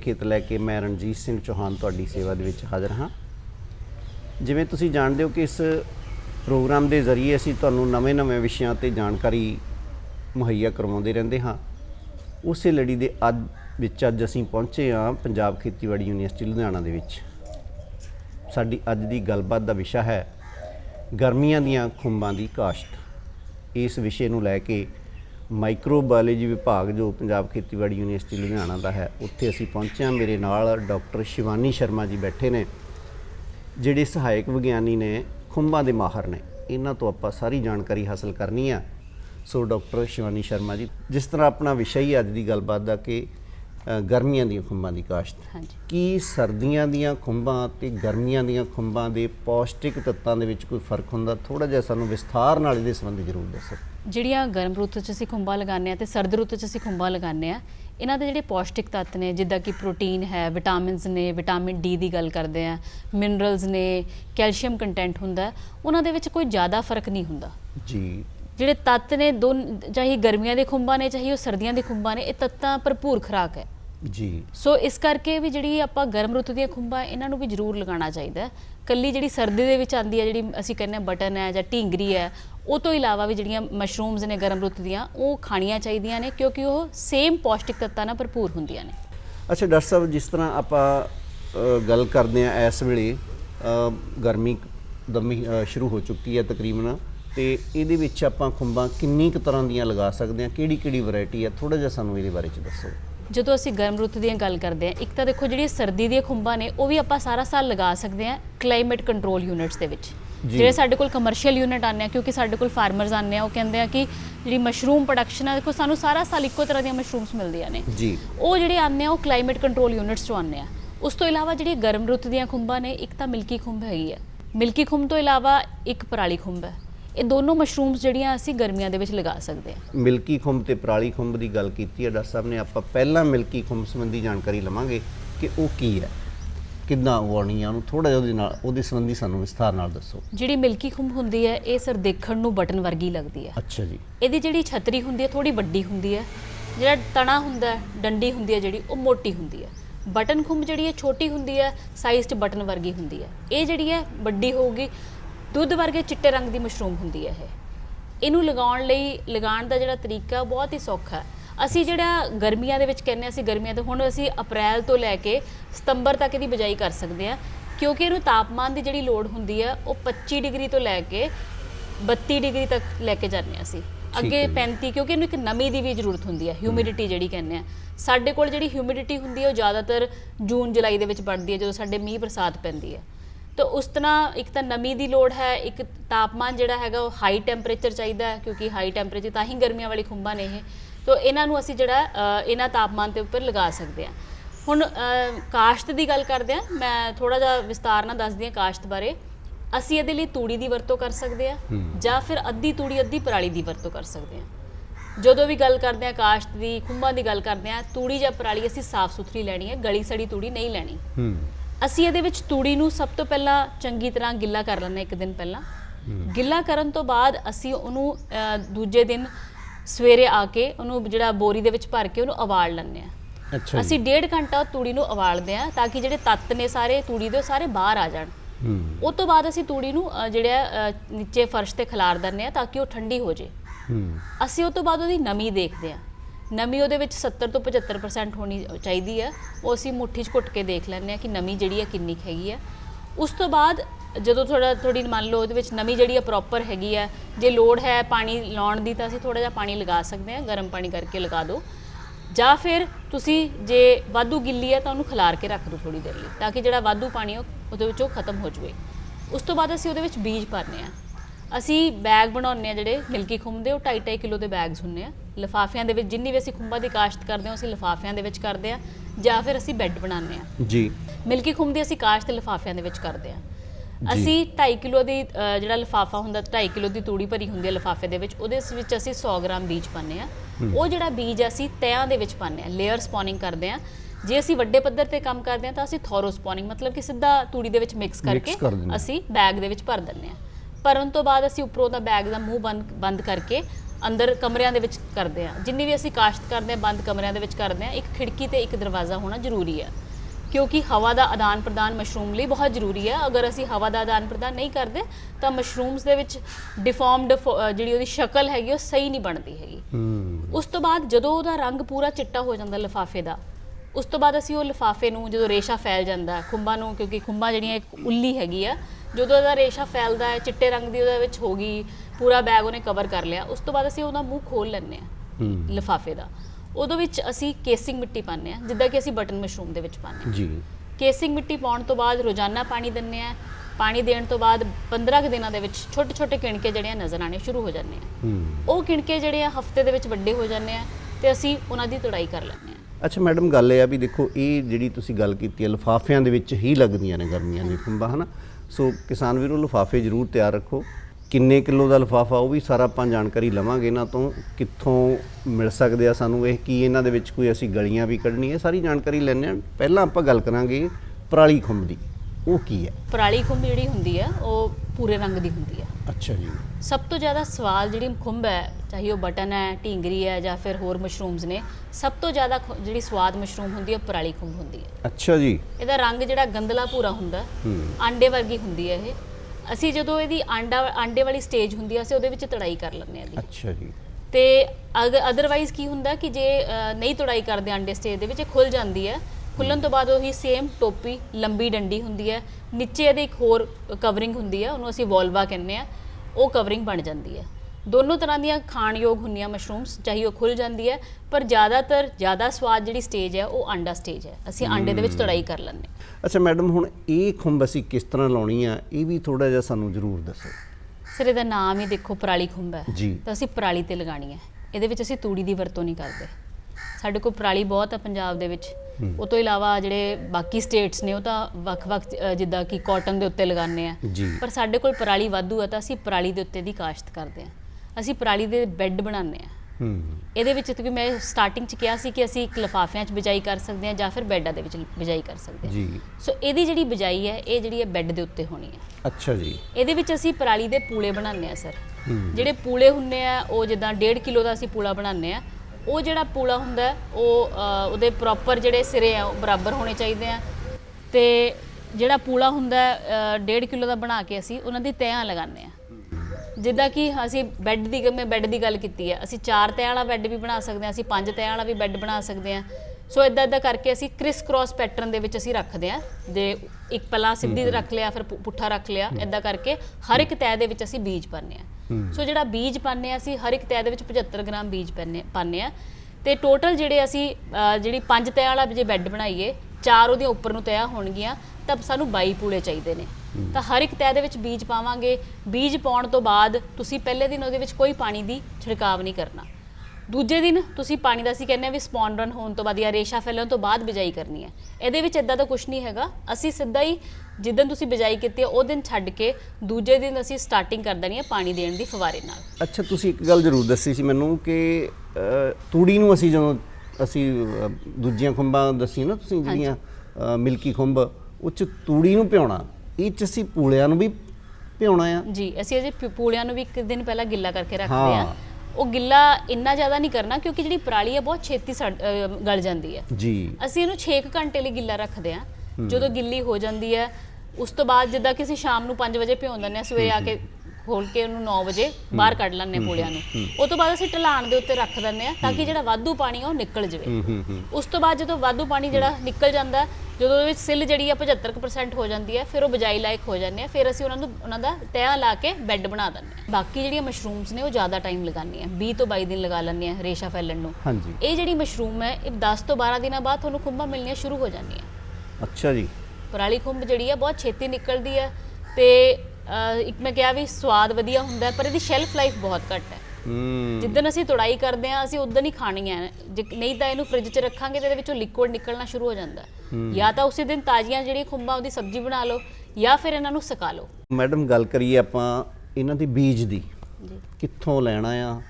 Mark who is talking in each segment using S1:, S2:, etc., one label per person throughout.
S1: ਖੇਤ ਲੈ ਕੇ ਮੈਂ ਰਣਜੀਤ ਸਿੰਘ ਚੌਹਾਨ ਤੁਹਾਡੀ ਸੇਵਾ ਦੇ ਵਿੱਚ ਹਾਜ਼ਰ ਹਾਂ। ਜਿਵੇਂ ਤੁਸੀਂ ਜਾਣਦੇ ਹੋ ਕਿ ਇਸ ਪ੍ਰੋਗਰਾਮ ਦੇ ਜ਼ਰੀਏ ਅਸੀਂ ਤੁਹਾਨੂੰ ਨਵੇਂ-ਨਵੇਂ ਵਿਸ਼ਿਆਂ ਤੇ ਜਾਣਕਾਰੀ ਮੁਹੱਈਆ ਕਰਵਾਉਂਦੇ ਰਹਿੰਦੇ ਹਾਂ। ਉਸੇ ਲੜੀ ਦੇ ਅੱਜ ਵਿੱਚ ਅੱਜ ਅਸੀਂ ਪਹੁੰਚੇ ਹਾਂ ਪੰਜਾਬ ਖੇਤੀਬਾੜੀ ਯੂਨੀਵਰਸਿਟੀ ਲੁਧਿਆਣਾ ਦੇ ਵਿੱਚ। ਸਾਡੀ ਅੱਜ ਦੀ ਗੱਲਬਾਤ ਦਾ ਵਿਸ਼ਾ ਹੈ ਗਰਮੀਆਂ ਦੀਆਂ ਖੁੰਬਾਂ ਦੀ ਕਾਸ਼ਤ। ਇਸ ਵਿਸ਼ੇ ਨੂੰ ਲੈ ਕੇ ਮਾਈਕਰੋਬਾਇਓਲੋਜੀ ਵਿਭਾਗ ਜੋ ਪੰਜਾਬ ਖੇਤੀਬਾੜੀ ਯੂਨੀਵਰਸਿਟੀ ਲੁਧਿਆਣਾ ਦਾ ਹੈ ਉੱਥੇ ਅਸੀਂ ਪਹੁੰਚੇ ਹਾਂ। ਮੇਰੇ ਨਾਲ ਡਾਕਟਰ ਸ਼ਿਵਾਨੀ ਸ਼ਰਮਾ ਜੀ ਬੈਠੇ ਨੇ ਜਿਹੜੇ ਸਹਾਇਕ ਵਿਗਿਆਨੀ ਨੇ ਖੁੰਬਾਂ ਦੇ ਮਾਹਰ ਨੇ। ਇਹਨਾਂ ਤੋਂ ਆਪਾਂ ਸਾਰੀ ਜਾਣਕਾਰੀ ਹਾਸਲ ਕਰਨੀ ਆ। ਸੋ ਡਾਕਟਰ ਸ਼ਿਵਾਨੀ ਸ਼ਰਮਾ ਜੀ ਜਿਸ ਤਰ੍ਹਾਂ ਆਪਣਾ ਵਿਸ਼ਾ ਹੀ ਅੱਜ ਦੀ ਗੱਲਬਾਤ ਦਾ ਕਿ ਗਰਮੀਆਂ ਦੀਆਂ ਖੁੰਬਾਂ ਦੀ ਕਾਸ਼ਤ। ਕੀ ਸਰਦੀਆਂ ਦੀਆਂ ਖੁੰਬਾਂ ਤੇ ਗਰਮੀਆਂ ਦੀਆਂ ਖੁੰਬਾਂ ਦੇ ਪੌਸ਼ਟਿਕ ਤੱਤਾਂ ਦੇ ਵਿੱਚ ਕੋਈ ਫ਼ਰਕ ਹੁੰਦਾ? ਥੋੜਾ ਜਿਹਾ ਸਾਨੂੰ ਵਿਸਥਾਰ ਨਾਲ ਇਹਦੇ ਸੰਬੰਧੀ ਜ਼ਰੂਰ ਦੱਸੋ।
S2: ਜਿਹੜੀਆਂ ਗਰਮ ਰੁੱਤ 'ਚ ਅਸੀਂ ਖੁੰਬਾਂ ਲਗਾਉਂਦੇ ਆ ਤੇ ਸਰਦ ਰੁੱਤ 'ਚ ਅਸੀਂ ਖੁੰਬਾਂ ਲਗਾਉਂਦੇ ਆ ਇਹਨਾਂ ਦੇ ਜਿਹੜੇ ਪੌਸ਼ਟਿਕ ਤੱਤ ਨੇ ਜਿੱਦਾਂ ਕਿ ਪ੍ਰੋਟੀਨ ਹੈ ਵਿਟਾਮਿਨਸ ਨੇ ਵਿਟਾਮਿਨ ਡੀ ਦੀ ਗੱਲ ਕਰਦੇ ਆ ਮਿਨਰਲਸ ਨੇ ਕੈਲਸ਼ੀਅਮ ਕੰਟੈਂਟ ਹੁੰਦਾ ਉਹਨਾਂ ਦੇ ਵਿੱਚ ਕੋਈ ਜ਼ਿਆਦਾ ਫ਼ਰਕ ਨਹੀਂ ਹੁੰਦਾ।
S1: ਜੀ।
S2: ਜਿਹੜੇ ਤੱਤ ਨੇ ਦੋ ਚਾਹੇ ਗਰਮੀਆਂ ਦੇ ਖੁੰਬਾਂ ਨੇ ਚਾਹੇ ਉਹ ਸਰਦੀਆਂ ਦੇ ਖੁੰਬਾਂ ਨੇ ਇਹ ਤੱਤਾਂ ਭਰਪੂਰ ਖੁਰਾਕ ਹੈ।
S1: ਜੀ।
S2: ਸੋ ਇਸ ਕਰਕੇ ਵੀ ਜਿਹੜੀ ਆਪਾਂ ਗਰਮ ਰੁੱਤ ਦੀਆਂ ਖੁੰਬਾਂ ਇਹਨਾਂ ਨੂੰ ਵੀ ਜ਼ਰੂਰ ਲਗਾਉਣਾ ਚਾਹੀਦਾ ਕੱਲੀ ਜਿਹੜੀ ਸਰਦੀ ਦੇ ਵਿੱਚ ਆਂਦੀ ਹੈ ਜਿਹੜੀ ਅਸੀਂ ਕਹਿੰਦੇ ਬਟਨ ਹੈ ਜਾਂ ਢੀਂਗਰੀ ਹੈ ਉਹ ਤੋਂ ਇਲਾਵਾ ਵੀ ਜਿਹੜੀਆਂ ਮਸ਼ਰੂਮਸ ਨੇ ਗਰਮ ਰੁੱਤ ਦੀਆਂ ਉਹ ਖਾਣੀਆਂ ਚਾਹੀਦੀਆਂ ਨੇ ਕਿਉਂਕਿ ਉਹ ਸੇਮ ਪੌਸ਼ਟਿਕ ਤੱਤਾਂ ਨਾਲ ਭਰਪੂਰ ਹੁੰਦੀਆਂ ਨੇ।
S1: ਅੱਛਾ ਡਾਕਟਰ ਸਾਹਿਬ ਜਿਸ ਤਰ੍ਹਾਂ ਆਪਾਂ ਗੱਲ ਕਰਦੇ ਆ ਇਸ ਵੇਲੇ ਗਰਮੀ ਦਮੀ ਸ਼ੁਰੂ ਹੋ ਚੁੱਕੀ ਹੈ ਤਕਰੀਬਨ ਤੇ ਇਹਦੇ ਵਿੱਚ ਆਪਾਂ ਖੁੰਬਾਂ ਕਿੰਨੀ ਕੁ ਤਰ੍ਹਾਂ ਦੀਆਂ ਲਗਾ ਸਕਦੇ ਆ ਕਿਹੜੀ ਕਿਹੜੀ ਵੈਰਾਈਟੀ ਹੈ? ਥੋੜਾ ਜਿਹਾ ਸਾਨੂੰ ਇਹਦੇ ਬਾਰੇ ਚ ਦੱਸੋ।
S2: ਜਦੋਂ ਅਸੀਂ ਗਰਮ ਰੁੱਤ ਦੀਆਂ ਗੱਲ ਕਰਦੇ ਹਾਂ ਇੱਕ ਤਾਂ ਦੇਖੋ ਜਿਹੜੀ ਸਰਦੀ ਦੀਆਂ ਖੁੰਬਾਂ ਨੇ ਉਹ ਵੀ ਆਪਾਂ ਸਾਰਾ ਸਾਲ ਲਗਾ ਸਕਦੇ ਹਾਂ ਕਲਾਈਮੇਟ ਕੰਟਰੋਲ ਯੂਨਿਟਸ ਦੇ ਵਿੱਚ। ਜਿਹੜੇ ਸਾਡੇ ਕੋਲ ਕਮਰਸ਼ੀਅਲ ਯੂਨਿਟ ਆਉਂਦੇ ਆ ਕਿਉਂਕਿ ਸਾਡੇ ਕੋਲ ਫਾਰਮਰਸ ਆਉਂਦੇ ਆ ਉਹ ਕਹਿੰਦੇ ਆ ਕਿ ਜਿਹੜੀ ਮਸ਼ਰੂਮ ਪ੍ਰੋਡਕਸ਼ਨ ਹੈ ਦੇਖੋ ਸਾਨੂੰ ਸਾਰਾ ਸਾਲ ਇੱਕੋ ਤਰ੍ਹਾਂ ਦੀਆਂ ਮਸ਼ਰੂਮਸ ਮਿਲਦੀਆਂ ਨੇ।
S1: ਜੀ।
S2: ਉਹ ਜਿਹੜੇ ਆਉਂਦੇ ਆ ਉਹ ਕਲਾਈਮੇਟ ਕੰਟਰੋਲ ਯੂਨਿਟਸ ਚੋਂ ਆਉਂਦੇ ਆ। ਉਸ ਤੋਂ ਇਲਾਵਾ ਜਿਹੜੀ ਗਰਮ ਰੁੱਤ ਦੀਆਂ ਖੁੰਬਾਂ ਨੇ ਇੱਕ ਤਾਂ ਮਿਲਕੀ ਖੁੰਬ ਹੈਗੀ ਹੈ ਮਿਲਕੀ ਖੁੰਬ ਤੋਂ ਇਲਾਵਾ ਇੱਕ ਪਰਾਲੀ ਖੁੰਬ ਹੈ। ਇਹ ਦੋਨੋਂ ਮਸ਼ਰੂਮਸ ਜਿਹੜੀਆਂ ਅਸੀਂ ਗਰਮੀਆਂ ਦੇ ਵਿੱਚ ਲਗਾ ਸਕਦੇ ਹਾਂ।
S1: ਮਿਲਕੀ ਖੁੰਬ ਤੇ ਪਰਾਲੀ ਖੁੰਬ ਦੀ ਗੱਲ ਕੀਤੀ ਹੈ ਡਾਕਟਰ ਸਾਹਿਬ ਨੇ। ਆਪਾਂ ਪਹਿਲਾਂ ਮਿਲਕੀ ਖੁੰਬ ਸੰਬੰਧੀ ਜਾਣਕਾਰੀ ਲਵਾਂਗੇ ਕਿ ਉਹ ਕੀ ਹੈ। ਕਿੱਦਾਂ ਉਗਾਉਣੀ ਆ ਉਹਨੂੰ ਥੋੜਾ ਜਿਹਾ ਉਹਦੇ ਨਾਲ ਉਹਦੇ ਸੰਬੰਧੀ ਸਾਨੂੰ ਵਿਸਥਾਰ ਨਾਲ ਦੱਸੋ।
S2: ਜਿਹੜੀ ਮਿਲਕੀ ਖੁੰਬ ਹੁੰਦੀ ਹੈ ਇਹ ਸਰ ਦੇਖਣ ਨੂੰ ਬਟਨ ਵਰਗੀ ਲੱਗਦੀ ਹੈ।
S1: ਅੱਛਾ ਜੀ।
S2: ਇਹਦੀ ਜਿਹੜੀ ਛਤਰੀ ਹੁੰਦੀ ਹੈ ਥੋੜੀ ਵੱਡੀ ਹੁੰਦੀ ਹੈ। ਜਿਹੜਾ ਤਣਾ ਹੁੰਦਾ ਹੈ ਡੰਡੀ ਹੁੰਦੀ ਹੈ ਜਿਹੜੀ ਉਹ ਮੋਟੀ ਹੁੰਦੀ ਹੈ। ਬਟਨ ਖੁੰਬ ਜਿਹੜੀ ਹੈ ਛੋਟੀ ਹੁੰਦੀ ਹੈ ਸਾਈਜ਼ 'ਚ ਬਟਨ ਵਰਗੀ ਹੁੰਦੀ ਹੈ। ਇਹ ਜਿਹੜੀ ਹੈ ਵੱਡੀ ਹੋਊਗੀ ਦੁੱਧ ਵਰਗੇ ਚਿੱਟੇ ਰੰਗ ਦੀ ਮਸ਼ਰੂਮ ਹੁੰਦੀ ਹੈ ਇਹ। ਇਹਨੂੰ ਲਗਾਉਣ ਲਈ ਲਗਾਉਣ ਦਾ ਜਿਹੜਾ ਤਰੀਕਾ ਬਹੁਤ ਹੀ ਸੌਖਾ ਹੈ। ਅਸੀਂ ਜਿਹੜਾ ਗਰਮੀਆਂ ਦੇ ਵਿੱਚ ਕਹਿੰਦੇ ਅਸੀਂ ਗਰਮੀਆਂ ਤੋਂ ਹੁਣ ਅਸੀਂ ਅਪ੍ਰੈਲ ਤੋਂ ਲੈ ਕੇ ਸਤੰਬਰ ਤੱਕ ਇਹਦੀ ਬਿਜਾਈ ਕਰ ਸਕਦੇ ਹਾਂ ਕਿਉਂਕਿ ਇਹਨੂੰ ਤਾਪਮਾਨ ਦੀ ਜਿਹੜੀ ਲੋੜ ਹੁੰਦੀ ਹੈ ਉਹ 25 ਡਿਗਰੀ ਤੋਂ ਲੈ ਕੇ 32 ਡਿਗਰੀ ਤੱਕ ਲੈ ਕੇ ਜਾਂਦੇ ਹਾਂ ਅਸੀਂ। ਅੱਗੇ
S1: ਹੈ ਜੀ।
S2: 35 ਕਿਉਂਕਿ ਇਹਨੂੰ ਇੱਕ ਨਮੀ ਦੀ ਵੀ ਜ਼ਰੂਰਤ ਹੁੰਦੀ ਹੈ ਹਿਊਮਿਡਿਟੀ ਜਿਹੜੀ ਕਹਿੰਦੇ ਆ ਸਾਡੇ ਕੋਲ ਜਿਹੜੀ ਹਿਊਮਿਡਿਟੀ ਹੁੰਦੀ ਹੈ ਉਹ ਜ਼ਿਆਦਾਤਰ ਜੂਨ ਜੁਲਾਈ ਦੇ ਵਿੱਚ ਬਣਦੀ ਹੈ ਜਦੋਂ ਸਾਡੇ ਮੀਂਹ ਬਰਸਾਤ ਪੈਂਦੀ ਹੈ। ਤਾਂ ਉਸ ਤਰ੍ਹਾਂ ਇੱਕ ਤਾਂ ਨਮੀ ਦੀ ਲੋੜ ਹੈ ਇੱਕ ਤਾਪਮਾਨ ਜਿਹੜਾ ਹੈਗਾ ਉਹ ਹਾਈ ਟੈਂਪਰੇਚਰ ਚਾਹੀਦਾ ਕਿਉਂਕਿ ਹਾਈ ਟੈਂਪਰੇਚਰ ਤਾਂ ਹੀ ਗਰਮੀਆਂ ਵਾਲੀ ਖੁੰਬਾਂ ਨੇ ਇਹ। ਤਾਂ ਇਹਨਾਂ ਨੂੰ ਅਸੀਂ ਜਿਹੜਾ ਇਹਨਾਂ ਤਾਪਮਾਨ ਦੇ ਉੱਪਰ ਲਗਾ ਸਕਦੇ ਹਾਂ। ਹੁਣ ਕਾਸ਼ਤ ਦੀ ਗੱਲ ਕਰਦੇ ਹਾਂ ਮੈਂ ਥੋੜਾ ਜਿਹਾ ਵਿਸਤਾਰ ਨਾਲ ਦੱਸਦੀ ਹਾਂ ਕਾਸ਼ਤ ਬਾਰੇ। ਅਸੀਂ ਇਹਦੇ ਲਈ ਤੂੜੀ ਦੀ ਵਰਤੋਂ ਕਰ ਸਕਦੇ ਹਾਂ ਜਾਂ ਫਿਰ ਅੱਧੀ ਤੂੜੀ ਅੱਧੀ ਪਰਾਲੀ ਦੀ ਵਰਤੋਂ ਕਰ ਸਕਦੇ ਹਾਂ। ਜਦੋਂ ਵੀ ਗੱਲ ਕਰਦੇ ਹਾਂ ਕਾਸ਼ਤ ਦੀ ਖੁੰਬਾਂ ਦੀ ਗੱਲ ਕਰਦੇ ਹਾਂ ਤੂੜੀ ਜਾਂ ਪਰਾਲੀ ਅਸੀਂ ਸਾਫ਼ ਸੁਥਰੀ ਲੈਣੀ ਹੈ ਗਲੀ ਸੜੀ ਤੂੜੀ ਨਹੀਂ ਲੈਣੀ। ਅਸੀਂ ਇਹਦੇ ਵਿੱਚ ਤੂੜੀ ਨੂੰ ਸਭ ਤੋਂ ਪਹਿਲਾਂ ਚੰਗੀ ਤਰ੍ਹਾਂ ਗਿੱਲਾ ਕਰ ਲੈਂਦੇ ਹਾਂ ਇੱਕ ਦਿਨ ਪਹਿਲਾਂ। ਗਿੱਲਾ ਕਰਨ ਤੋਂ ਬਾਅਦ ਅਸੀਂ ਉਹਨੂੰ ਦੂਜੇ ਦਿਨ ਸਵੇਰੇ ਆ ਕੇ ਉਹਨੂੰ ਜਿਹੜਾ ਬੋਰੀ ਦੇ ਵਿੱਚ ਭਰ ਕੇ ਉਹਨੂੰ ਉਬਾਲ ਲੈਂਦੇ ਹਾਂ।
S1: ਅੱਛਾ
S2: ਅਸੀਂ ਡੇਢ ਘੰਟਾ ਤੂੜੀ ਨੂੰ ਉਬਾਲਦੇ ਹਾਂ ਤਾਂ ਕਿ ਜਿਹੜੇ ਤੱਤ ਨੇ ਸਾਰੇ ਤੂੜੀ ਦੇ ਉਹ ਸਾਰੇ ਬਾਹਰ ਆ ਜਾਣ।
S1: ਹੂੰ।
S2: ਉਹ ਤੋਂ ਬਾਅਦ ਅਸੀਂ ਤੂੜੀ ਨੂੰ ਅ, ਜਿਹੜਾ ਅ, ਨੀਚੇ ਫਰਸ਼ ਤੇ ਖਿਲਾਰ ਦਿੰਦੇ ਹਾਂ ਤਾਂ ਕਿ ਉਹ ਠੰਡੀ ਹੋ ਜੇ।
S1: ਹੂੰ।
S2: ਅਸੀਂ ਉਹ ਤੋਂ ਬਾਅਦ ਉਹਦੀ ਨਮੀ ਦੇਖਦੇ ਹਾਂ। ਨਮੀ ਉਹਦੇ ਵਿੱਚ 70 ਤੋਂ 75% ਹੋਣੀ ਚਾਹੀਦੀ ਹੈ। ਉਹ ਅਸੀਂ ਮੁੱਠੀ 'ਚ ਘੁੱਟ ਕੇ ਦੇਖ ਲੈਂਦੇ ਹਾਂ ਕਿ ਨਮੀ ਜਿਹੜੀ ਹੈ ਕਿੰਨੀ ਕੁ ਹੈਗੀ ਹੈ। ਉਸ ਤੋਂ ਬਾਅਦ ਜਦੋਂ ਥੋੜਾ ਥੋੜੀ ਮੰਨ ਲਓ ਉਹਦੇ ਵਿੱਚ ਨਮੀ ਜਿਹੜੀ ਹੈ ਪ੍ਰੋਪਰ ਹੈਗੀ ਹੈ ਜੇ ਲੋੜ ਹੈ ਪਾਣੀ ਲਾਉਣ ਦੀ ਤਾਂ ਅਸੀਂ ਥੋੜਾ ਜਿਹਾ ਪਾਣੀ ਲਗਾ ਸਕਦੇ ਹਾਂ ਗਰਮ ਪਾਣੀ ਕਰਕੇ ਲਗਾ ਦਿਓ। ਜਾਂ ਫਿਰ ਤੁਸੀਂ ਜੇ ਵਾਧੂ ਗਿੱਲੀ ਹੈ ਤਾਂ ਉਹਨੂੰ ਖਿਲਾਰ ਕੇ ਰੱਖ ਦਿਓ ਥੋੜੀ ਦੇਰ ਲਈ ਤਾਂ ਕਿ ਜਿਹੜਾ ਵਾਧੂ ਪਾਣੀ ਉਹ ਉਹਦੇ ਵਿੱਚੋਂ ਖਤਮ ਹੋ ਜਾਵੇ। ਉਸ ਤੋਂ ਬਾਅਦ ਅਸੀਂ ਉਹਦੇ ਵਿੱਚ ਬੀਜ ਭਰਨੇ ਆ। ਅਸੀਂ ਬੈਗ ਬਣਾਉਂਦੇ ਆ ਜਿਹੜੇ ਮਿਲਕੀ ਖੁੰਬ ਦੇ ਉਹ 2.5 ਕਿਲੋ ਦੇ ਬੈਗਸ ਹੁੰਦੇ ਆ। ਲਿਫਾਫਿਆਂ ਦੇ ਵਿੱਚ ਜਿੰਨੀ ਵੀ ਅਸੀਂ ਖੁੰਬਾਂ ਦੀ ਕਾਸ਼ਤ ਕਰਦੇ ਹਾਂ ਅਸੀਂ ਲਿਫਾਫਿਆਂ ਦੇ ਵਿੱਚ ਕਰਦੇ ਆ ਜਾਂ ਫਿਰ ਅਸੀਂ ਬੈੱਡ ਬਣਾਉਂਦੇ ਆ।
S1: ਜੀ।
S2: ਮਿਲਕੀ ਖੁੰਬ ਦੀ ਅਸੀਂ ਕਾਸ਼ਤ ਲਿਫਾਫਿਆਂ ਦੇ ਵਿੱਚ ਕਰਦੇ ਆ। ਅਸੀਂ 2.5 ਕਿਲੋ ਦੀ ਅ, ਜਿਹੜਾ ਲਿਫਾਫਾ ਹੁੰਦਾ 2.5 ਕਿਲੋ ਦੀ ਤੂੜੀ ਭਰੀ ਹੁੰਦੀ ਹੈ ਲਿਫਾਫੇ ਦੇ ਵਿੱਚ ਉਹਦੇ ਵਿੱਚ ਅਸੀਂ 100 ਗ੍ਰਾਮ ਬੀਜ ਪਾਉਂਦੇ ਆ ਉਹ ਜਿਹੜਾ ਬੀਜ ਅਸੀਂ ਤਹਿਆਂ ਦੇ ਵਿੱਚ ਪਾਉਂਦੇ ਆ ਲੇਅਰ ਸਪੌਨਿੰਗ ਕਰਦੇ ਆ ਜੇ ਅਸੀਂ ਵੱਡੇ ਪੱਧਰ ਤੇ ਕੰਮ ਕਰਦੇ ਆ ਤਾਂ ਅਸੀਂ ਥੋਰੋ ਸਪੌਨਿੰਗ ਮਤਲਬ ਕਿ ਸਿੱਧਾ ਤੂੜੀ ਦੇ ਵਿੱਚ ਮਿਕਸ ਕਰਕੇ
S1: ਕਰ ਦਿੰਦੇ ਹਾਂ।
S2: ਅਸੀਂ ਬੈਗ ਦੇ ਵਿੱਚ ਭਰ ਦਿੰਦੇ ਆ ਭਰਨ ਤੋਂ ਬਾਅਦ ਅਸੀਂ ਉੱਪਰੋਂ ਦਾ ਬੈਗ ਦਾ ਮੂੰਹ ਬੰਦ ਬੰਦ ਕਰਕੇ ਅੰਦਰ ਕਮਰਿਆਂ ਦੇ ਵਿੱਚ ਕਰਦੇ ਆ ਜਿੰਨੀ ਵੀ ਅਸੀਂ ਕਾਸ਼ਤ ਕਰਦੇ ਆ ਬੰਦ ਕਮਰਿਆਂ ਦੇ ਵਿੱਚ ਕਰਦੇ ਆ ਇੱਕ ਖਿੜਕੀ ਤੇ ਇੱਕ ਦਰਵਾਜ਼ਾ ਹੋਣਾ ਜ਼ਰੂਰੀ ਹੈ। ਕਿਉਂਕਿ ਹਵਾ ਦਾ ਆਦਾਨ ਪ੍ਰਦਾਨ ਮਸ਼ਰੂਮ ਲਈ ਬਹੁਤ ਜ਼ਰੂਰੀ ਹੈ। ਅਗਰ ਅਸੀਂ ਹਵਾ ਦਾ ਆਦਾਨ ਪ੍ਰਦਾਨ ਨਹੀਂ ਕਰਦੇ ਤਾਂ ਮਸ਼ਰੂਮਸ ਦੇ ਵਿੱਚ ਡਿਫਾਰਮਡ ਜਿਹੜੀ ਉਹਦੀ ਸ਼ਕਲ ਹੈਗੀ ਉਹ ਸਹੀ ਨਹੀਂ ਬਣਦੀ ਹੈਗੀ। ਉਸ ਤੋਂ ਬਾਅਦ ਜਦੋਂ ਉਹਦਾ ਰੰਗ ਪੂਰਾ ਚਿੱਟਾ ਹੋ ਜਾਂਦਾ ਲਿਫਾਫੇ ਦਾ ਉਸ ਤੋਂ ਬਾਅਦ ਅਸੀਂ ਉਹ ਲਿਫਾਫੇ ਨੂੰ ਜਦੋਂ ਰੇਸ਼ਾ ਫੈਲ ਜਾਂਦਾ ਖੁੰਬਾਂ ਨੂੰ ਕਿਉਂਕਿ ਖੁੰਬਾਂ ਜਿਹੜੀਆਂ ਇੱਕ ਉੱਲੀ ਹੈਗੀ ਆ ਜਦੋਂ ਉਹਦਾ ਰੇਸ਼ਾ ਫੈਲਦਾ ਹੈ ਚਿੱਟੇ ਰੰਗ ਦੀ ਉਹਦੇ ਵਿੱਚ ਹੋ ਗਈ ਪੂਰਾ ਬੈਗ ਉਹਨੇ ਕਵਰ ਕਰ ਲਿਆ ਉਸ ਤੋਂ ਬਾਅਦ ਅਸੀਂ ਉਹਦਾ ਮੂੰਹ ਖੋਲ ਲੈਂਦੇ ਆ ਲਿਫਾਫੇ ਦਾ। ਉਹਦੇ ਵਿੱਚ ਅਸੀਂ ਕੇਸਿੰਗ ਮਿੱਟੀ ਪਾਉਂਦੇ ਆ ਜਿੱਦਾਂ ਕਿ ਅਸੀਂ ਬਟਨ ਮਸ਼ਰੂਮ ਦੇ ਵਿੱਚ ਪਾਉਂਦੇ ਹਾਂ।
S1: ਜੀ।
S2: ਕੇਸਿੰਗ ਮਿੱਟੀ ਪਾਉਣ ਤੋਂ ਬਾਅਦ ਰੋਜ਼ਾਨਾ ਪਾਣੀ ਦਿੰਨੇ ਆ ਪਾਣੀ ਦੇਣ ਤੋਂ ਬਾਅਦ 15 ਕੁ ਦਿਨਾਂ ਦੇ ਵਿੱਚ ਛੋਟੇ ਛੋਟੇ ਕਿਣਕੇ ਜਿਹੜੇ ਆ ਨਜ਼ਰ ਆਣੇ ਸ਼ੁਰੂ ਹੋ ਜਾਂਦੇ ਆ। ਉਹ ਕਿਣਕੇ ਜਿਹੜੇ ਆ ਹਫ਼ਤੇ ਦੇ ਵਿੱਚ ਵੱਡੇ ਹੋ ਜਾਂਦੇ ਆ ਤੇ ਅਸੀਂ ਉਹਨਾਂ ਦੀ ਤੁੜਾਈ ਕਰ ਲੈਂਦੇ ਆ
S1: ਅੱਛਾ ਮੈਡਮ ਗੱਲ ਇਹ ਆ ਵੀ ਦੇਖੋ ਇਹ ਜਿਹੜੀ ਤੁਸੀਂ ਗੱਲ ਕੀਤੀ ਹੈ ਲਿਫਾਫਿਆਂ ਦੇ ਵਿੱਚ ਹੀ ਲੱਗਦੀਆਂ ਨੇ ਗਰਮੀਆਂ ਦੀਆਂ ਖੁੰਬਾਂ ਹਨਾ? ਸੋ ਕਿਸਾਨ ਵੀਰੋ ਲਿਫਾਫੇ ਜ਼ਰੂਰ ਤਿਆਰ ਰੱਖੋ। ਕਿੰਨੇ ਕਿਲੋ ਦਾ ਲਿਫਾਫਾ ਉਹ ਵੀ ਸਾਰਾ ਆਪਾਂ ਜਾਣਕਾਰੀ ਲਵਾਂਗੇ ਇਹਨਾਂ ਤੋਂ ਕਿੱਥੋਂ ਮਿਲ ਸਕਦੇ ਆ ਸਾਨੂੰ ਇਹ ਕੀ ਇਹਨਾਂ ਦੇ ਵਿੱਚ ਕੋਈ ਅਸੀਂ ਗਲੀਆਂ ਵੀ ਕੱਢਣੀ ਹੈ ਸਾਰੀ ਜਾਣਕਾਰੀ ਲੈਣੇ ਆ ਪਹਿਲਾਂ ਆਪਾਂ ਗੱਲ ਕਰਾਂਗੇ ਪਰਾਲੀ ਖੁੰਬ ਦੀ ਉਹ ਕੀ ਹੈ?
S2: ਪਰਾਲੀ ਖੁੰਬ ਜਿਹੜੀ ਹੁੰਦੀ ਆ ਉਹ ਪੂਰੇ ਰੰਗ ਦੀ ਹੁੰਦੀ ਆ
S1: ਅੱਛਾ ਜੀ।
S2: ਸਭ ਤੋਂ ਜ਼ਿਆਦਾ ਸਵਾਲ ਜਿਹੜੀ ਖੁੰਬ ਹੈ ਚਾਹੇ ਉਹ ਬਟਨ ਹੈ ਢੀਂਗਰੀ ਹੈ ਜਾਂ ਫਿਰ ਹੋਰ ਮਸ਼ਰੂਮਸ ਨੇ ਸਭ ਤੋਂ ਜ਼ਿਆਦਾ ਖੁ- ਜਿਹੜੀ ਸਵਾਦ ਮਸ਼ਰੂਮ ਹੁੰਦੀ ਹੈ ਉਹ ਪਰਾਲੀ ਖੁੰਬ ਹੁੰਦੀ ਹੈ।
S1: ਅੱਛਾ ਜੀ।
S2: ਇਹਦਾ ਰੰਗ ਜਿਹੜਾ ਗੰਦਲਾ ਭੂਰਾ ਹੁੰਦਾ
S1: ਹੂੰ।
S2: ਆਂਡੇ ਵਰਗੀ ਹੁੰਦੀ ਹੈ ਇਹ। ਅਸੀਂ ਜਦੋਂ ਇਹਦੀ ਆਂਡਾ ਆਂਡੇ ਵਾਲੀ ਸਟੇਜ ਹੁੰਦੀ ਆ ਅਸੀਂ ਉਹਦੇ ਵਿੱਚ ਤੜਾਈ ਕਰ ਲੈਂਦੇ ਆ ਇਹਦੀ।
S1: ਅੱਛਾ ਜੀ।
S2: ਤੇ ਅਦਰਵਾਈਜ਼ ਕੀ ਹੁੰਦਾ ਕਿ ਜੇ ਨਹੀਂ ਤੁੜਾਈ ਕਰਦੇ ਅੰਡੇ ਸਟੇਜ ਦੇ ਵਿੱਚ ਇਹ ਖੁੱਲ ਜਾਂਦੀ ਹੈ। ਖੁੱਲਣ ਤੋਂ ਬਾਅਦ ਉਹੀ ਸੇਮ ਟੋਪੀ ਲੰਬੀ ਡੰਡੀ ਹੁੰਦੀ ਹੈ। ਨੀਚੇ ਇਹਦੇ ਇੱਕ ਹੋਰ ਕਵਰਿੰਗ ਹੁੰਦੀ ਹੈ ਉਹਨੂੰ ਅਸੀਂ ਵੋਲਵਾ ਕਹਿੰਦੇ ਆ। ਉਹ ਕਵਰਿੰਗ ਬਣ ਜਾਂਦੀ ਹੈ। ਦੋਨੋਂ ਤਰ੍ਹਾਂ ਦੀਆਂ ਖਾਣਯੋਗ ਹੁੰਦੀਆਂ ਮਸ਼ਰੂਮਸ ਚਾਹੇ ਉਹ ਖੁੱਲ ਜਾਂਦੀ ਹੈ ਪਰ ਜ਼ਿਆਦਾਤਰ ਜ਼ਿਆਦਾ ਸਵਾਦ ਜਿਹੜੀ ਸਟੇਜ ਹੈ ਉਹ ਅੰਡਾ ਸਟੇਜ ਹੈ। ਅਸੀਂ ਅੰਡੇ ਦੇ ਵਿੱਚ ਤੁੜਾਈ ਕਰ ਲੈਂਦੇ ਹਾਂ।
S1: ਅੱਛਾ ਮੈਡਮ ਹੁਣ ਇਹ ਖੁੰਬ ਅਸੀਂ ਕਿਸ ਤਰ੍ਹਾਂ ਲਾਉਣੀ ਆ ਇਹ ਵੀ ਥੋੜਾ ਜਿਹਾ ਸਾਨੂੰ ਜ਼ਰੂਰ ਦੱਸੋ।
S2: ਸਰ ਇਹਦਾ ਨਾਮ ਹੀ ਦੇਖੋ ਪਰਾਲੀ ਖੁੰਬ ਹੈ।
S1: ਜੀ।
S2: ਤਾਂ ਅਸੀਂ ਪਰਾਲੀ ਤੇ ਲਗਾਣੀ ਹੈ। ਇਹਦੇ ਵਿੱਚ ਅਸੀਂ ਤੂੜੀ ਦੀ ਵਰਤੋਂ ਨਹੀਂ ਕਰਦੇ। ਸਾਡੇ ਕੋਲ ਪਰਾਲੀ ਬਹੁਤ ਹੈ ਪੰਜਾਬ ਦੇ ਵਿੱਚ। ਉਹ ਤੋਂ ਇਲਾਵਾ ਜਿਹੜੇ ਬਾਕੀ ਸਟੇਟਸ ਨੇ ਉਹ ਤਾਂ ਵੱਖ-ਵੱਖ ਅ, ਜਿੱਦਾਂ ਕਿ ਕਾਟਨ ਦੇ ਉੱਤੇ ਲਗਾਉਂਦੇ ਆ।
S1: ਜੀ।
S2: ਪਰ ਸਾਡੇ ਕੋਲ ਪਰਾਲੀ ਵਾਧੂ ਹੈ ਤਾਂ ਅਸੀਂ ਪਰਾਲੀ ਦੇ ਉੱਤੇ ਦੀ ਕਾਸ਼ਤ ਕਰਦੇ ਆ ਅਸੀਂ ਪਰਾਲੀ ਦੇ ਬੈੱਡ ਬਣਾਉਂਦੇ ਆ
S1: ਹੂੰ।
S2: ਇਹਦੇ ਵਿੱਚ ਕਿਉਂਕਿ ਮੈਂ ਸਟਾਰਟਿੰਗ 'ਚ ਕਿਹਾ ਸੀ ਕਿ ਅਸੀਂ ਇੱਕ ਲਿਫਾਫਿਆਂ 'ਚ ਬਿਜਾਈ ਕਰ ਸਕਦੇ ਹਾਂ ਜਾਂ ਫਿਰ ਬੈੱਡਾਂ ਦੇ ਵਿੱਚ ਬਿਜਾਈ ਕਰ ਸਕਦੇ ਹਾਂ।
S1: ਜੀ।
S2: ਸੋ ਇਹਦੀ ਜਿਹੜੀ ਬਿਜਾਈ ਹੈ ਇਹ ਜਿਹੜੀ ਹੈ ਬੈੱਡ ਦੇ ਉੱਤੇ ਹੋਣੀ ਹੈ।
S1: ਅੱਛਾ ਜੀ।
S2: ਇਹਦੇ ਵਿੱਚ ਅਸੀਂ ਪਰਾਲੀ ਦੇ ਪੂਲੇ ਬਣਾਉਂਦੇ ਆ ਸਰ।
S1: ਹੂੰ।
S2: ਜਿਹੜੇ ਪੂਲੇ ਹੁੰਦੇ ਆ ਉਹ ਜਿੱਦਾਂ 1.5 ਕਿਲੋ ਦਾ ਅਸੀਂ ਪੂਲਾ ਬਣਾਉਂਦੇ ਆ ਉਹ ਜਿਹੜਾ ਪੂਲਾ ਹੁੰਦਾ ਉਹ ਉਹਦੇ ਪ੍ਰੋਪਰ ਜਿਹੜੇ ਸਿਰੇ ਆ ਉਹ ਬਰਾਬਰ ਹੋਣੇ ਚਾਹੀਦੇ ਆ। ਤੇ ਜਿਹੜਾ ਪੂਲਾ ਹੁੰਦਾ 1.5 ਕਿਲੋ ਦਾ ਬਣਾ ਕੇ ਅਸੀਂ ਉਹਨਾਂ ਦੀ ਤਹਿਆਂ ਲਗਾਉਂਦੇ ਆ ਜਿੱਦਾਂ ਕਿ ਅਸੀਂ ਬੈੱਡ ਦੀ ਮੈਂ ਬੈੱਡ ਦੀ ਗੱਲ ਕੀਤੀ ਹੈ ਅਸੀਂ ਚਾਰ ਤਹਿ ਵਾਲਾ ਬੈੱਡ ਵੀ ਬਣਾ ਸਕਦੇ ਹਾਂ ਅਸੀਂ ਪੰਜ ਤਹਿ ਵਾਲਾ ਵੀ ਬੈੱਡ ਬਣਾ ਸਕਦੇ ਹਾਂ। ਸੋ ਇਦਾਂ ਇਦਾਂ ਕਰਕੇ ਅਸੀਂ ਕ੍ਰਿਸ ਕ੍ਰਾਸ ਪੈਟਰਨ ਦੇ ਵਿੱਚ ਅਸੀਂ ਰੱਖਦੇ ਹਾਂ ਜੇ ਇੱਕ ਪੱਲਾ ਸਿੱਧੀ ਰੱਖ ਲਿਆ ਫਿਰ ਪੁੱਠਾ ਰੱਖ ਲਿਆ ਇਦਾਂ ਕਰਕੇ ਹਰ ਇੱਕ ਤਹਿ ਦੇ ਵਿੱਚ ਅਸੀਂ ਬੀਜ ਪਾਉਂਦੇ ਹਾਂ। ਸੋ ਜਿਹੜਾ ਬੀਜ ਪਾਉਂਦੇ ਹਾਂ ਅਸੀਂ ਹਰ ਇੱਕ ਤਹਿ ਦੇ ਵਿੱਚ 75 ਗ੍ਰਾਮ ਬੀਜ ਪਾਉਂਦੇ ਪਾਉਂਦੇ ਹਾਂ। ਤੇ ਟੋਟਲ ਜਿਹੜੇ ਅਸੀਂ ਜਿਹੜੀ ਪੰਜ ਤਹਿ ਵਾਲਾ ਜੇ ਬੈੱਡ ਬਣਾਈਏ ਚਾਰ ਉਹਦੀਆਂ ਉੱਪਰ ਨੂੰ ਤਹਿ ਹੋਣਗੀਆਂ ਤਾਂ ਸਾਨੂੰ 22 ਪੂਲੇ ਚਾਹੀਦੇ ਨੇ। ਤਾਂ ਹਰ ਇੱਕ ਤਹਿ ਦੇ ਵਿੱਚ ਬੀਜ ਪਾਵਾਂਗੇ। ਬੀਜ ਪਾਉਣ ਤੋਂ ਬਾਅਦ ਤੁਸੀਂ ਪਹਿਲੇ ਦਿਨ ਉਹਦੇ ਵਿੱਚ ਕੋਈ ਪਾਣੀ ਦੀ ਛਿੜਕਾਵ ਨਹੀਂ ਕਰਨਾ। ਦੂਜੇ ਦਿਨ ਤੁਸੀਂ ਪਾਣੀ ਦਾ ਅਸੀਂ ਕਹਿੰਦੇ ਆ ਵੀ ਸਪੌਨ ਰਨ ਹੋਣ ਤੋਂ ਬਾਅਦ ਜਾਂ ਰੇਸ਼ਾ ਫੈਲਣ ਤੋਂ ਬਾਅਦ ਬਿਜਾਈ ਕਰਨੀ ਹੈ। ਇਹਦੇ ਵਿੱਚ ਇਦਾਂ ਦਾ ਕੁਝ ਨਹੀਂ ਹੈਗਾ। ਅਸੀਂ ਸਿੱਧਾ ਹੀ ਜਿੱਦਨ ਤੁਸੀਂ ਬਿਜਾਈ ਕੀਤੀ ਹੈ ਉਹ ਦਿਨ ਛੱਡ ਕੇ ਦੂਜੇ ਦਿਨ ਅਸੀਂ ਸਟਾਰਟਿੰਗ ਕਰ ਦੇਣੀ ਹੈ ਪਾਣੀ ਦੇਣ ਦੀ ਫਵਾਰੇ ਨਾਲ।
S1: ਅੱਛਾ ਤੁਸੀਂ ਇੱਕ ਗੱਲ ਜ਼ਰੂਰ ਦੱਸੀ ਸੀ ਮੈਨੂੰ ਕਿ ਤੂੜੀ ਨੂੰ ਅਸੀਂ ਜਦੋਂ ਅਸੀਂ ਦੂਜੀਆਂ ਖੁੰਬਾਂ ਦੱਸੀ ਨਾ ਤੁਸੀਂ ਜਿਹੜੀਆਂ ਮਿਲਕੀ ਖੁੰਬ ਉਹ ਚ ਤੂੜੀ ਨੂੰ ਭਿਉਣਾ। ਇਹ ਚ ਅਸੀਂ ਪੂਲਿਆਂ ਨੂੰ ਵੀ ਭਿਉਣਾ ਆ।
S2: ਜੀ ਅਸੀਂ ਅਜੇ ਪੂਲਿਆਂ ਨੂੰ ਵੀ ਇੱਕ ਦਿਨ ਪਹਿਲਾਂ ਗਿੱਲਾ ਕਰਕੇ ਰੱਖਦੇ। ਆ। ਉਹ ਗਿੱਲਾ ਇੰਨਾ ਜ਼ਿਆਦਾ ਨਹੀਂ ਕਰਨਾ ਕਿਉਂਕਿ ਜਿਹੜੀ ਪਰਾਲੀ ਹੈ ਬਹੁਤ ਛੇਤੀ ਗਲ ਜਾਂਦੀ ਹੈ
S1: ਜੀ।
S2: ਅਸੀਂ ਇਹਨੂੰ 6 ਘੰਟੇ ਲਈ ਗਿੱਲਾ ਰੱਖਦੇ ਆ। ਜਦੋਂ ਗਿੱਲੀ ਹੋ ਜਾਂਦੀ ਹੈ ਉਸ ਤੋਂ ਬਾਅਦ ਜਿੱਦਾਂ ਕਿ ਅਸੀਂ ਸ਼ਾਮ ਨੂੰ 5 ਵਜੇ ਭਿਉਂ ਦਿੰਦੇ ਆ ਸਵੇਰੇ ਆ ਕੇ ਖੋਲ ਕੇ ਉਹਨੂੰ 9 ਵਜੇ ਬਾਹਰ ਕੱਢ ਹਾਂ ਪੂਲਿਆਂ ਨੂੰ। ਉਹ ਤੋਂ ਬਾਅਦ ਅਸੀਂ ਢਲਾਣ ਦੇ ਉੱਤੇ ਰੱਖ ਦਿੰਦੇ ਆ ਤਾਂ ਕਿ ਜਿਹੜਾ ਵਾਧੂ ਪਾਣੀ ਆ ਉਹ ਨਿਕਲ ਜਾਵੇ। ਉਸ ਤੋਂ ਬਾਅਦ ਜਦੋਂ ਵਾਧੂ ਪਾਣੀ ਜਿਹੜਾ ਨਿਕਲ ਜਾਂਦਾ ਜਦੋਂ ਉਹਦੇ ਵਿੱਚ ਸਿੱਲ ਜਿਹੜੀ ਆ 75% ਹੋ ਜਾਂਦੀ ਹੈ ਫਿਰ ਉਹ ਬਿਜਾਈ ਲਾਇਕ ਹੋ ਜਾਂਦੇ ਆ ਫਿਰ ਅਸੀਂ ਉਹਨਾਂ ਨੂੰ ਉਹਨਾਂ ਦਾ ਤਹਿ ਲਾ ਕੇ ਬੈੱਡ ਬਣਾ ਦਿੰਦੇ ਆ ਬਾਕੀ ਜਿਹੜੀਆਂ ਮਸ਼ਰੂਮਸ ਨੇ ਉਹ ਜ਼ਿਆਦਾ ਟਾਈਮ ਲਗਾਉਂਦੀਆਂ 20 ਤੋਂ 22 ਦਿਨ ਲਗਾ ਲੈਂਦੀਆਂ ਰੇਸ਼ਾ ਫੈਲਣ ਨੂੰ।
S1: ਹਾਂਜੀ।
S2: ਇਹ ਜਿਹੜੀ ਮਸ਼ਰੂਮ ਹੈ ਇਹ 10 ਤੋਂ 12 ਦਿਨਾਂ ਬਾਅਦ ਤੁਹਾਨੂੰ ਖੁੰਬਾਂ ਮਿਲਣੀਆਂ ਸ਼ੁਰੂ ਹੋ ਜਾਂਦੀਆਂ।
S1: ਅੱਛਾ ਜੀ।
S2: ਪਰਾਲੀ ਖੁੰਬ ਜਿਹੜੀ ਹੈ ਬਹੁਤ ਛੇਤੀ ਨਿਕਲਦੀ ਹੈ ਤੇ ਇੱਕ ਮੈਂ ਕਿਹਾ ਵੀ ਸਵਾਦ ਵਧੀਆ ਹੁੰਦਾ ਪਰ ਇਹਦੀ ਸ਼ੈਲਫ ਲਾਈਫ ਬਹੁਤ ਘੱਟ ਹੈ।
S1: ਹੂੰ।
S2: ਜਿੱਦਣ ਅਸੀਂ ਤੁੜਾਈ ਕਰਦੇ ਹਾਂ ਅਸੀਂ ਉਦੋਂ ਹੀ ਖਾਣੀਆਂ ਹੈ। ਜੇ ਨਹੀਂ ਤਾਂ ਇਹਨੂੰ ਫ੍ਰਿਜ 'ਚ ਰੱਖਾਂਗੇ ਤੇ ਇਹਦੇ ਵਿੱਚੋਂ ਲਿਕੁਇਡ ਨਿਕਲਣਾ ਸ਼ੁਰੂ ਹੋ ਜਾਂਦਾ। ਜਾਂ ਤਾਂ ਉਸੇ ਦਿਨ ਤਾਜ਼ੀਆਂ ਜਿਹੜੀਆਂ ਖੁੰਬਾਂ ਉਹਦੀ ਸਬਜ਼ੀ ਬਣਾ ਲਓ ਜਾਂ ਫਿਰ ਇਹਨਾਂ ਨੂੰ ਸੁਕਾ ਲਓ।
S1: ਮੈਡਮ ਗੱਲ ਕਰੀਏ ਆਪਾਂ ਇਹਨਾਂ ਦੀ ਬੀਜ ਦੀ।
S2: ਜੀ।
S1: ਕਿੱਥੋਂ ਲੈਣਾ ਆ